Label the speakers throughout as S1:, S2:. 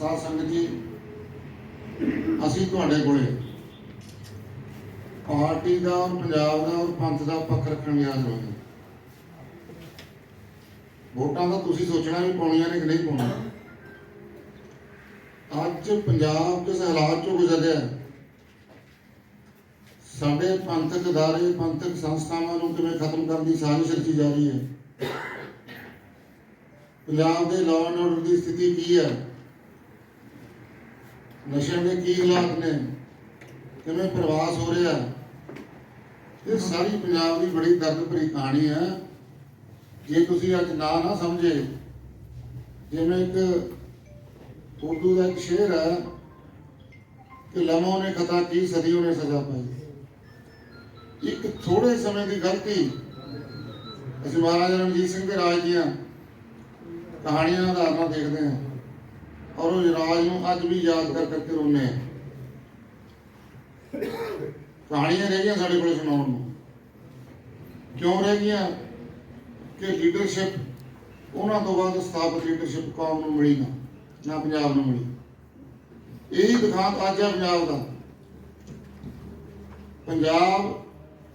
S1: ਸਾਧ ਸੰਗਤ ਜੀ, ਅਸੀਂ ਤੁਹਾਡੇ ਕੋਲੇ ਪਾਰਟੀ ਦਾ ਔਰ ਪੰਜਾਬ ਦਾ ਔਰ ਪੰਥ ਦਾ ਪੱਖ ਰੱਖਣ ਲਈ ਆਏ ਵੋਟਾਂ ਦਾ ਤੁਸੀਂ ਸੋਚਣਾ ਵੀ ਪਾਉਣੀਆਂ ਨੇ ਕਿ ਨਹੀਂ ਪਾਉਣੀਆਂ? ਅੱਜ ਪੰਜਾਬ ਕਿਸ ਹਾਲਾਤ ਚੋਂ ਗੁਜ਼ਰ ਸਾਡੇ ਪੰਥਕ ਅਦਾਰੇ, ਪੰਥਕ ਸੰਸਥਾਵਾਂ ਨੂੰ ਕਿਵੇਂ ਖਤਮ ਕਰਨ ਦੀ ਸਾਜ਼ਿਸ਼ ਰਚੀ ਜਾ ਰਹੀ ਹੈ? ਪੰਜਾਬ ਦੇ ਲਾਅ ਐਂਡ ਆਰਡਰ ਦੀ ਸਥਿਤੀ ਕੀ ਹੈ? ਨਸ਼ਿਆਂ ਦੇ ਕੀ ਹਾਲਾਤ ਨੇ? ਕਿਵੇਂ ਪ੍ਰਵਾਸ ਹੋ ਰਿਹਾ? ਇਹ ਸਾਰੀ ਪੰਜਾਬ ਦੀ ਬੜੀ ਦਰਦ ਭਰੀ ਕਹਾਣੀ ਹੈ। ਜੇ ਤੁਸੀਂ ਅੱਜ ਨਾ ਨਾ ਸਮਝੇ, ਜਿਵੇਂ ਇੱਕ ਉਰਦੂ ਦਾ ਇੱਕ ਸ਼ੇਰ ਹੈ ਕਿ ਲਮੋਂ ਨੇ ਖਤਾ ਕੀ ਸਦੀਆਂ ਨੇ ਸਜ਼ਾ ਪਾਈ। ਇੱਕ ਥੋੜੇ ਸਮੇਂ ਦੀ ਗਲਤੀ ਅਸੀਂ ਮਹਾਰਾਜਾ ਰਣਜੀਤ ਸਿੰਘ ਦੇ ਰਾਜ ਦੀਆਂ ਕਹਾਣੀਆਂ ਦਾ ਆਧਾਰ ਨਾਲ ਦੇਖਦੇ ਹਾਂ। ਔਰ ਉਹ ਰਾਜ ਨੂੰ ਅੱਜ ਵੀ ਯਾਦ ਕਰ ਕਰਕੇ ਰੋਂਦੇ ਹਾਂ ਕਹਾਣੀਆਂ ਰਹਿ ਗਈਆਂ ਸਾਡੇ ਕੋਲ ਸੁਣਾਉਣ ਨੂੰ। ਕਿਉਂ ਰਹਿ ਗਈਆਂ? ਕਿ ਲੀਡਰਸ਼ਿਪ ਉਹਨਾਂ ਤੋਂ ਬਾਅਦ ਸਥਾਪਿਤ ਲੀਡਰਸ਼ਿਪ ਕੌਮ ਨੂੰ ਮਿਲੀ ਨਾ ਨਾ ਪੰਜਾਬ ਨੂੰ ਮਿਲੀ। ਇਹੀ ਦਿਖਾਂਤ ਅੱਜ ਹੈ ਪੰਜਾਬ ਦਾ। ਪੰਜਾਬ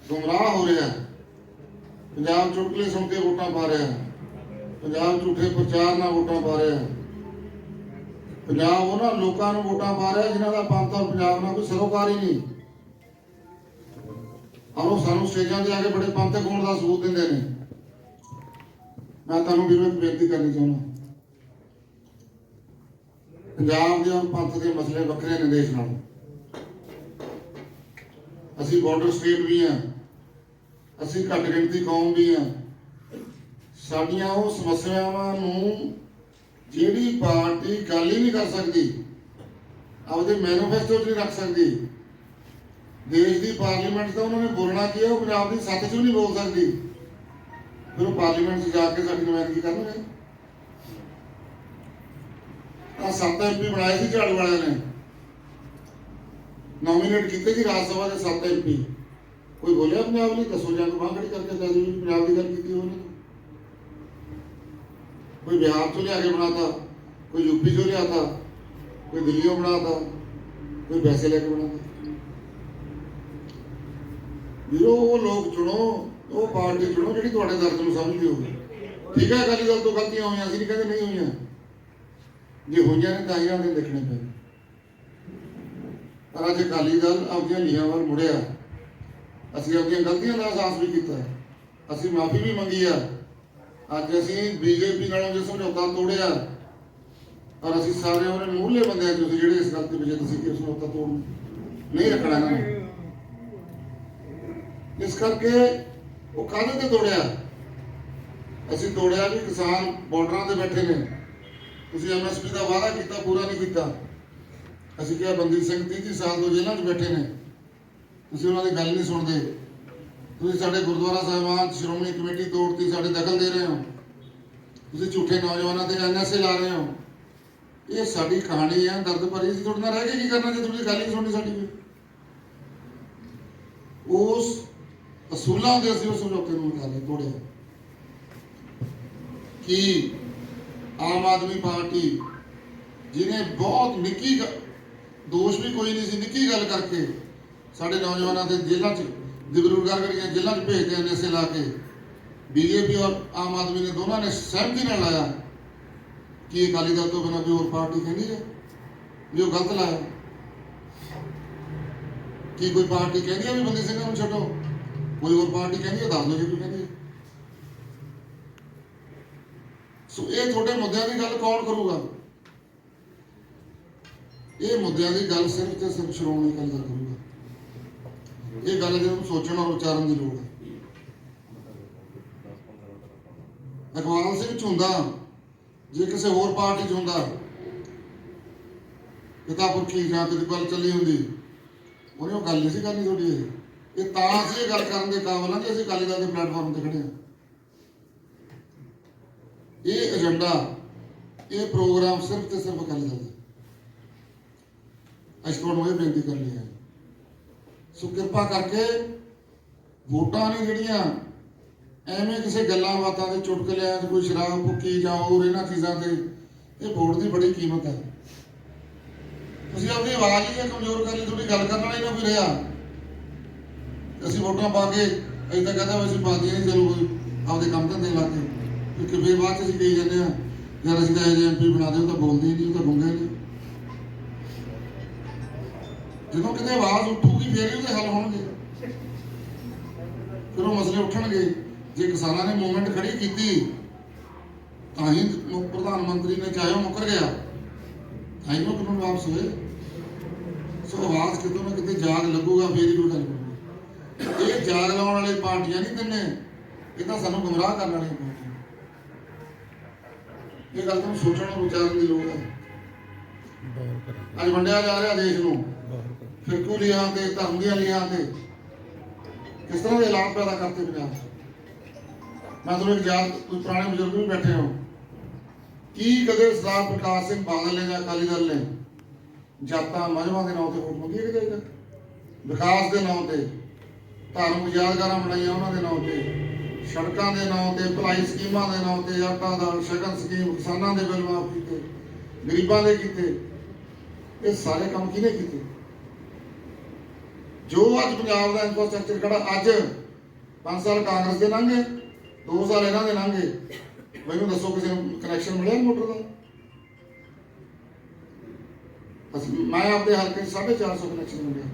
S1: ਗੁੰਮਰਾਹ ਹੋ ਰਿਹਾ। ਹੈ ਪੰਜਾਬ ਚੁਟਕਲੇ ਸੁਣ ਕੇ ਵੋਟਾਂ ਪਾ ਰਿਹਾ। ਹੈ ਪੰਜਾਬ ਝੂਠੇ ਪ੍ਰਚਾਰ ਨਾਲ ਵੋਟਾਂ ਪਾ ਰਿਹਾ। ਹੈ ਪੰਜਾਬ ਉਹਨਾਂ ਲੋਕਾਂ ਨੂੰ ਵੋਟਾਂ ਪਾ ਰਿਹਾ ਜਿਨ੍ਹਾਂ ਦਾ ਪੰਥ ਔਰ ਪੰਜਾਬ ਨਾਲ ਕੋਈ ਸਰੋਕਾਰ ਹੀ ਨਹੀਂ। ਔਰ ਉਹ ਸਾਨੂੰ ਸਟੇਜਾਂ ਤੇ ਆ ਕੇ ਬੜੇ ਪੰਥਕ ਹੋਣ ਦਾ ਸਬੂਤ ਦਿੰਦੇ ਨੇ। ਮੈਂ ਤੁਹਾਨੂੰ ਵੀ ਇੱਕ ਬੇਨਤੀ ਕਰਨੀ ਚਾਹੁੰਦਾ। ਪੰਜਾਬ ਦੇ ਔਰ ਪੰਥ ਦੇ ਮਸਲੇ ਵੱਖਰੇ ਨੇ ਦੇਸ਼ ਨਾਲ। ਅਸੀਂ ਬਾਰਡਰ ਸਟੇਟ ਵੀ ਹਾਂ। ਅਸੀਂ ਘੱਟ ਗਿਣਤੀ ਕੌਮ ਵੀ ਹਾਂ। ਸਾਡੀਆਂ ਉਹ ਸਮੱਸਿਆਵਾਂ ਨੂੰ ਜਿਹੜੀ ਪਾਰਟੀ ਗੱਲ ਹੀ ਨਹੀਂ ਕਰ ਸਕਦੀ, ਆਪਦੇ ਮੈਨੀਫੈਸਟੋ 'ਚ ਨਹੀਂ ਰੱਖ ਸਕਦੀ। ਦੇਸ਼ ਦੀ ਪਾਰਲੀਮੈਂਟ 'ਚ ਤਾਂ ਉਹਨਾਂ ਨੇ ਬੋਲਣਾ ਕੀ ਹੈ, ਉਹ ਪੰਜਾਬ ਦੀ ਸੱਤ 'ਚ ਵੀ ਨਹੀਂ ਬੋਲ ਸਕਦੀ। ਫਿਰ ਉਹ ਪਾਰਲੀਮੈਂਟ 'ਚ ਜਾ ਕੇ ਸਾਡੀ ਨੁਮਾਇੰਦਗੀ ਕਰਨਗੇ? ਆ ਸੱਤ ਐਮਪੀ ਬਣਾਏ ਸੀ ਝਾੜੂ ਵਾਲਿਆਂ ਨੇ। ਨੋਮੀਨੇਟ ਕੀਤੇ ਸੀ ਰਾਜ ਸਭਾ ਦੇ ਸੱਤ ਐਮਪੀ ਕੋਈ ਬੋਲਿਆ ਪੰਜਾਬ ਲਈ? ਦੱਸੋ ਜਾਂ ਬਾਂਹ ਖੜੀ ਕਰਕੇ ਦੱਸ ਦਿਓ ਪੰਜਾਬ ਦੀ ਗੱਲ ਕੀਤੀ ਉਹਨੇ ਕੋਈ ਬਿਹਾਰ ਤੋਂ ਲਿਆ ਕੇ ਬਣਾਤਾ, ਕੋਈ ਯੂਪੀ ਤੋਂ ਲਿਆਤਾ, ਕੋਈ ਦਿੱਲੀੋਂ ਬਣਾਤਾ, ਕੋਈ ਪੈਸੇ ਲੈ ਕੇ ਬਣਾਤਾ। ਵੀਰੋ, ਉਹ ਲੋਕ ਚੁਣੋ, ਉਹ ਪਾਰਟੀ ਚੁਣੋ ਜਿਹੜੀ ਤੁਹਾਡੇ ਦਰਦ ਨੂੰ ਸਮਝਦੀ ਹੋਵੇ। ਠੀਕ ਹੈ, ਅਕਾਲੀ ਦਲ ਤੋਂ ਗਲਤੀਆਂ ਹੋਈਆਂ ਸੀ ਨਹੀਂ ਕਹਿੰਦੇ ਨਹੀਂ ਹੋਈਆਂ। ਜੇ ਹੋਈਆਂ ਨੇ ਤਾਂ ਇਹਨਾਂ ਦੇ ਦੇਖਣੇ ਪਏ ਪਰ ਅੱਜ ਅਕਾਲੀ ਦਲ ਆਪਣੀਆਂ ਲੀਹਾਂ ਵੱਲ ਮੁੜਿਆ। ਅਸੀਂ ਆਪਣੀਆਂ ਗਲਤੀਆਂ ਦਾ ਅਹਿਸਾਸ ਵੀ ਕੀਤਾ। ਅਸੀਂ ਮਾਫੀ ਵੀ ਮੰਗੀ ਆ। ਅੱਜ ਅਸੀਂ ਬੀਜੇਪੀ ਨਾਲੋਂ ਜੇ ਸਮਝੌਤਾ ਤੋੜਿਆ, ਪਰ ਅਸੀਂ ਸਾਰੇ ਉਹਨੇ ਮੂਹਰਲੇ ਬੰਦੇ ਆ ਤੁਸੀਂ ਜਿਹੜੇ ਇਸ ਗੱਲ ਤੇ ਵਿਜੇ ਤੁਸੀਂ ਕਿ ਸਮਝੌਤਾ ਤੋੜ ਨਹੀਂ ਰੱਖਣਾ ਇਹਨਾਂ ਨੂੰ। ਇਸ ਕਰਕੇ ਉਹ ਕਾਹਦੇ ਤੇ ਤੋੜਿਆ? ਅਸੀਂ ਤੋੜਿਆ ਵੀ ਕਿਸਾਨ ਬਾਰਡਰਾਂ ਤੇ ਬੈਠੇ ਨੇ। ਤੁਸੀਂ ਐਮਐਸਪੀ ਦਾ ਵਾਅਦਾ ਕੀਤਾ, ਪੂਰਾ ਨਹੀਂ ਕੀਤਾ। ਅਸੀਂ ਕਿਹਾ, ਬੰਦੀ ਸਿੰਘ 30 ਸਾਲ ਤੋਂ ਜੇਲ੍ਹਾਂ 'ਚ ਬੈਠੇ ਨੇ। ਤੁਸੀਂ ਉਹਨਾਂ ਦੀ ਗੱਲ ਨਹੀਂ ਸੁਣਦੇ। ਤੁਸੀਂ ਸਾਡੇ ਗੁਰਦੁਆਰਾ ਸਾਹਿਬਾਨ ਸ਼੍ਰੋਮਣੀ ਕਮੇਟੀ ਤੋੜਤੀ ਸਾਡੇ ਦਖਲ ਦੇ ਰਹੇ ਹੋ। ਤੁਸੀਂ ਝੂਠੇ ਨੌਜਵਾਨਾਂ ਤੇ ਐਨਐਸਏ ਲਾ ਰਹੇ ਹੋ। ਇਹ ਸਾਡੀ ਕਹਾਣੀ ਹੈ, ਦਰਦ ਭਰੀ ਸੀ ਤੁਹਾਡੇ ਨਾਲ ਰਹਿ ਕੇ ਕੀ ਕਰਨਾ ਜੇ ਤੁਸੀਂ ਗੱਲ ਹੀ ਨਹੀਂ ਸਾਡੀ ਉਸ ਅਸੂਲਾਂ ਦੇ ਅਸੀਂ ਉਸ ਸਮਝੌਤੇ ਨੂੰ ਉਠਾ ਲਿਆ ਤੋੜਿਆ। ਕਿ ਆਮ ਆਦਮੀ ਪਾਰਟੀ, ਜਿਹਨੇ ਬਹੁਤ ਨਿੱਕੀ ਦੋਸ਼ ਵੀ ਕੋਈ ਨਹੀਂ ਸੀ, ਨਿੱਕੀ ਗੱਲ ਕਰਕੇ ਸਾਡੇ ਨੌਜਵਾਨਾਂ ਦੇ ਜੇਲ੍ਹਾਂ 'ਚ ਦਿਬਰੂਗੜ੍ਹ ਵਰਗੀਆਂ ਜੇਲ੍ਹਾਂ 'ਚ ਭੇਜਦੇ ਹਨ ਐਸੇ ਲਾ ਕੇ, ਬੀਜੇਪੀ ਔਰ ਆਮ ਆਦਮੀ ਨੇ ਦੋਨਾਂ ਨੇ ਸਹਿਮਤੀ ਨਾਲ ਲਾਇਆ ਕਿ ਅਕਾਲੀ ਦਲ ਤੋਂ ਬਿਨਾਂ ਕੋਈ ਹੋਰ ਪਾਰਟੀ ਕਹਿੰਦੀ ਹੈ। ਵੀ ਉਹ ਗਲਤ ਲਾਇਆ। ਕੀ ਕੋਈ ਪਾਰਟੀ ਕਹਿੰਦੀ ਹੈ ਵੀ ਬੰਦੀ ਸਿੰਘਾਂ ਨੂੰ ਛੱਡੋ? ਕੋਈ ਹੋਰ ਪਾਰਟੀ ਕਹਿੰਦੀ ਹੈ ਦੱਸ ਦਿਓ ਜੀ ਕੋਈ ਕਹਿੰਦੀ ਹੈ ਸੋ ਇਹ ਤੁਹਾਡੇ ਮੁੱਦਿਆਂ ਦੀ ਗੱਲ ਕੌਣ ਕਰੂਗਾ? ਇਹ ਮੁੱਦਿਆਂ ਦੀ ਗੱਲ ਸਿਰਫ ਤੇ ਸਿਰਫ ਸ਼੍ਰੋਮਣੀ ਅਕਾਲੀ ਦਲ ਕਰੂਗਾ। ਇਹ ਗੱਲ ਜਿਹਨੂੰ ਸੋਚਣ ਔਰ ਉਚਾਰਨ ਦੀ ਲੋੜ ਹੈ। ਅਕਵਾਲ ਸਿੰਘ ਝੁੰਦਾ ਜੇ ਕਿਸੇ ਹੋਰ ਪਾਰਟੀ 'ਚ ਹੁੰਦਾ ਕਿਤਾਬੁਰਖੀ ਜਾਂ ਤੇ ਗੱਲ ਚੱਲੀ ਹੁੰਦੀ, ਉਹਨੇ ਉਹ ਗੱਲ ਨਹੀਂ ਸੀ ਕਰਨੀ ਤੁਹਾਡੀ ਇਹ। ਇਹ ਤਾਂ ਅਸੀਂ ਇਹ ਗੱਲ ਕਰਨ ਦੇ ਕਾਬਲ ਹਾਂ ਕਿ ਅਸੀਂ ਅਕਾਲੀ ਦਲ ਦੇ ਪਲੇਟਫਾਰਮ ਤੇ ਖੜੇ ਹਾਂ। ਇਹ ਏਜੰਡਾ ਇਹ ਪ੍ਰੋਗਰਾਮ ਸਿਰਫ ਤੇ ਸਿਰਫ ਅਕਾਲੀ ਦਲ ਦਾ ਅਸੀਂ ਤੁਹਾਨੂੰ ਇਹ ਬੇਨਤੀ ਕਰਨੀ ਹੈ। ਸੋ ਕਿਰਪਾ ਕਰਕੇ ਵੋਟਾਂ ਨੇ ਜਿਹੜੀਆਂ, ਐਵੇਂ ਕਿਸੇ ਗੱਲਾਂ ਬਾਤਾਂ ਦੇ ਚੁਟਕਲਿਆਂ 'ਚ ਕੋਈ ਸ਼ਰਾਬ ਭੁੱਕੀ ਜਾਂ ਹੋਰ ਇਹਨਾਂ ਚੀਜ਼ਾਂ ਤੇ, ਇਹ ਵੋਟ ਦੀ ਬੜੀ ਕੀਮਤ ਹੈ। ਤੁਸੀਂ ਆਪਣੀ ਆਵਾਜ਼ ਹੀ ਕਮਜ਼ੋਰ ਕਰ ਲਈ, ਤੁਹਾਡੀ ਗੱਲ ਕਰਨ ਵਾਲਾ ਨਾ ਕੋਈ ਰਿਹਾ? ਅਸੀਂ ਵੋਟਾਂ ਪਾ ਕੇ ਅਸੀਂ ਤਾਂ ਕਹਿੰਦਾ ਵੀ ਅਸੀਂ ਪਾਦੀਆਂ ਨਹੀਂ ਚਲੋ ਕੋਈ ਆਪਦੇ ਕੰਮ ਧੰਦੇ ਲਾ ਕੇ, ਕਿਉਂਕਿ ਫਿਰ ਬਾਅਦ ਚ ਅਸੀਂ ਕਹੀ ਜਾਂਦੇ ਆ ਯਾਰ ਅਸੀਂ ਤਾਂ ਇਹ ਐਮਪੀ ਬਣਾ ਦਿਓ ਤਾਂ ਬੋਲਦੇ ਹੀ ਨਹੀਂ, ਉਹ ਤਾਂ ਗੁੰਗੇ ਨੇ। ਜਦੋਂ ਕਿਤੇ ਆਵਾਜ਼ ਉੱਠੂਗੀ ਫੇਰ ਹੀ ਉਹਦੇ ਹੱਲ ਹੋਣਗੇ। ਫਿਰ ਉਹ ਮਸਲੇ ਉੱਠਣਗੇ। ਜੇ ਕਿਸਾਨਾਂ ਨੇ ਮੂਵਮੈਂਟ ਖੜੀ ਕੀਤੀ ਤਾਂ ਹੀ ਪ੍ਰਧਾਨ ਮੰਤਰੀ ਨੇ ਚਾਹੇ ਉਹ ਮੁੱਕਰ ਗਿਆ। ਤਾਂ ਹੀ ਉਹ ਕਾਨੂੰਨ ਵਾਪਸ ਹੋਏ। ਸੋ ਆਵਾਜ਼ ਕਿਤੋਂ ਨਾ ਕਿਤੇ ਜਾਗ ਲੱਗੂਗਾ ਫੇਰ ਹੀ ਕੋਈ ਗੱਲ ਇਹ ਜਾਗ ਲਾਉਣ ਵਾਲੇ ਪਾਰਟੀਆਂ ਨਹੀਂ ਤਿੰਨੇ। ਇਹ ਤਾਂ ਸਾਨੂੰ ਗੁੰਮਰਾਹ ਕਰਨ ਵਾਲੀਆਂ ਪਾਰਟੀਆਂ। ਇਹ ਗੱਲ ਨੂੰ ਸੋਚਣ ਔਰ ਵਿਚਾਰਨ ਦੀ ਲੋੜ ਹੈ। ਅੱਜ ਵੰਡਿਆ ਜਾ ਰਿਹਾ ਦੇਸ਼ ਨੂੰ। ਫਿਰਕੂ ਲੀਹਾਂ ਤੇ ਧਰਮ ਦੀਆਂ ਲੀਹਾਂ ਤੇ। ਕਿਸ ਤਰ੍ਹਾਂ ਦੇ ਹਾਲਾਤ ਪੈਦਾ ਕਰਤੇ ਪੰਜਾਬ ਮੈਂ ਤੁਹਾਨੂੰ ਇੱਕ ਯਾਦ, ਤੁਸੀਂ ਪੁਰਾਣੇ ਬਜ਼ੁਰਗ ਵੀ ਬੈਠੇ ਹੋ। ਕੀ ਕਦੇ ਸਰਦਾਰ ਪ੍ਰਕਾਸ਼ ਸਿੰਘ ਬਾਦਲ ਨੇ ਜਾਂ ਅਕਾਲੀ ਦਲ ਨੇ ਜਾਤਾਂ ਮਜ਼ਹਬਾਂ ਦੇ ਨਾਂ ਤੇ ਵੋਟ ਮੰਗੀ ਹੈ ਕਿਤੇ ਵਿਕਾਸ ਦੇ ਨਾਂ ਤੇ, ਧਾਰਮਿਕ ਯਾਦਗਾਰਾਂ ਬਣਾਈਆਂ ਉਹਨਾਂ ਦੇ ਨਾਂ ਤੇ, ਸੜਕਾਂ ਦੇ ਨਾਂ ਤੇ, ਭਲਾਈ ਸਕੀਮਾਂ ਦੇ ਨਾਂ ਤੇ, ਆਟਾ ਦਾ, ਸ਼ਗਨ ਸਕੀਮ, ਕਿਸਾਨਾਂ ਦੇ ਬਿੱਲ ਮਾਫ ਕੀਤੇ, ਗਰੀਬਾਂ ਦੇ ਕੀਤੇ। ਇਹ ਸਾਰੇ ਕੰਮ ਕਿਹਨੇ ਕੀਤੇ? ਜੋ ਅੱਜ ਪੰਜਾਬ ਦਾ ਇਨਫਰਾਸਟ੍ਰਕਚਰ ਖੜਾ, ਅੱਜ 5 ਸਾਲ ਕਾਂਗਰਸ ਦੇ ਲੰਘੇ 2 ਸਾਲ ਇਹਨਾਂ ਦੇ ਲੰਘੇ ਮੈਨੂੰ ਦੱਸੋ ਕਿਸੇ ਨੂੰ ਕਨੈਕਸ਼ਨ ਮਿਲਿਆ ਮੋਟਰ ਦਾ? ਮੈਂ ਆਪਦੇ ਹਲਕੇ 'ਚ 450 ਕਨੈਕਸ਼ਨ ਮਿਲਿਆ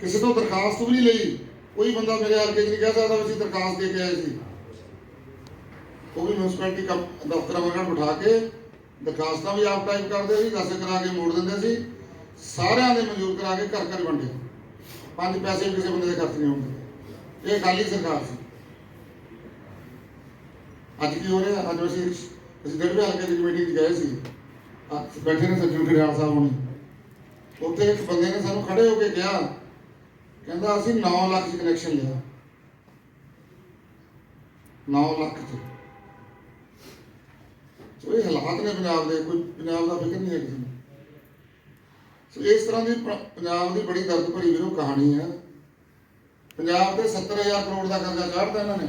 S1: ਕਿਸੇ ਤੋਂ ਦਰਖਾਸਤ ਵੀ ਨਹੀਂ ਲਈ। ਕੋਈ ਬੰਦਾ ਮੇਰੇ ਹਲਕੇ 'ਚ ਨਹੀਂ ਕਹਿ ਸਕਦਾ ਅਸੀਂ ਦਰਖਾਸਤ ਦੇ ਕੇ ਆਏ ਸੀ। ਉਹ ਵੀ ਮਿਊਨਿਸਪੈਲਿਟੀ ਦਫ਼ਤਰਾਂ ਵਗੈਰਾ ਬਿਠਾ ਕੇ ਦਰਖਾਸਤਾਂ ਵੀ ਆਪ ਟਾਈਪ ਕਰਦੇ ਸੀ ਦਸ ਕਰਾ ਕੇ ਮੋੜ ਦਿੰਦੇ ਸੀ। ਸਾਰਿਆਂ ਦੇ ਮਨਜ਼ੂਰ ਕਰਾ ਕੇ ਘਰ ਘਰ ਵੰਡੇ। ਪੰਜ ਪੈਸੇ ਵੀ ਕਿਸੇ ਬੰਦੇ ਦੇ ਖਰਚ ਨਹੀਂ ਹੁੰਦੇ। ਇਹ ਖਾਲੀ ਸਰਕਾਰ ਸੀ। ਅੱਜ ਕੀ ਹੋ ਰਿਹਾ? ਅੱਜ ਅਸੀਂ ਅਸੀਂ ਡੇਢ ਹਲਕੇ ਦੀ ਕਮੇਟੀ 'ਚ ਗਏ ਸੀ। ਬੈਠੇ ਨੇ ਸੱਜਣ ਖੜਿਆਲ ਸਾਹਿਬ ਹੁਣੀ। ਉੱਥੇ ਇੱਕ ਬੰਦੇ ਨੇ ਸਾਨੂੰ ਖੜੇ ਹੋ ਕੇ ਕਿਹਾ, ਕਹਿੰਦਾ ਅਸੀਂ 9 ਲੱਖ 'ਚ ਕਨੈਕਸ਼ਨ ਲਿਆ। 9 ਲੱਖ 'ਚ। ਸੋ ਇਹ ਹਾਲਾਤ ਨੇ ਪੰਜਾਬ ਦੇ, ਕੋਈ ਪੰਜਾਬ ਦਾ ਫਿਕਰ ਨਹੀਂ ਹੈ ਕਿਸੇ ਸੋ ਇਸ ਤਰ੍ਹਾਂ ਦੀ ਪ- ਪੰਜਾਬ ਦੀ ਬੜੀ ਦਰਦ ਭਰੀ ਵੀਰੋ ਕਹਾਣੀ ਹੈ। ਪੰਜਾਬ ਦੇ 70000 ਕਰੋੜ ਦਾ ਕਰਜ਼ਾ ਚਾੜਤਾ ਇਹਨਾਂ ਨੇ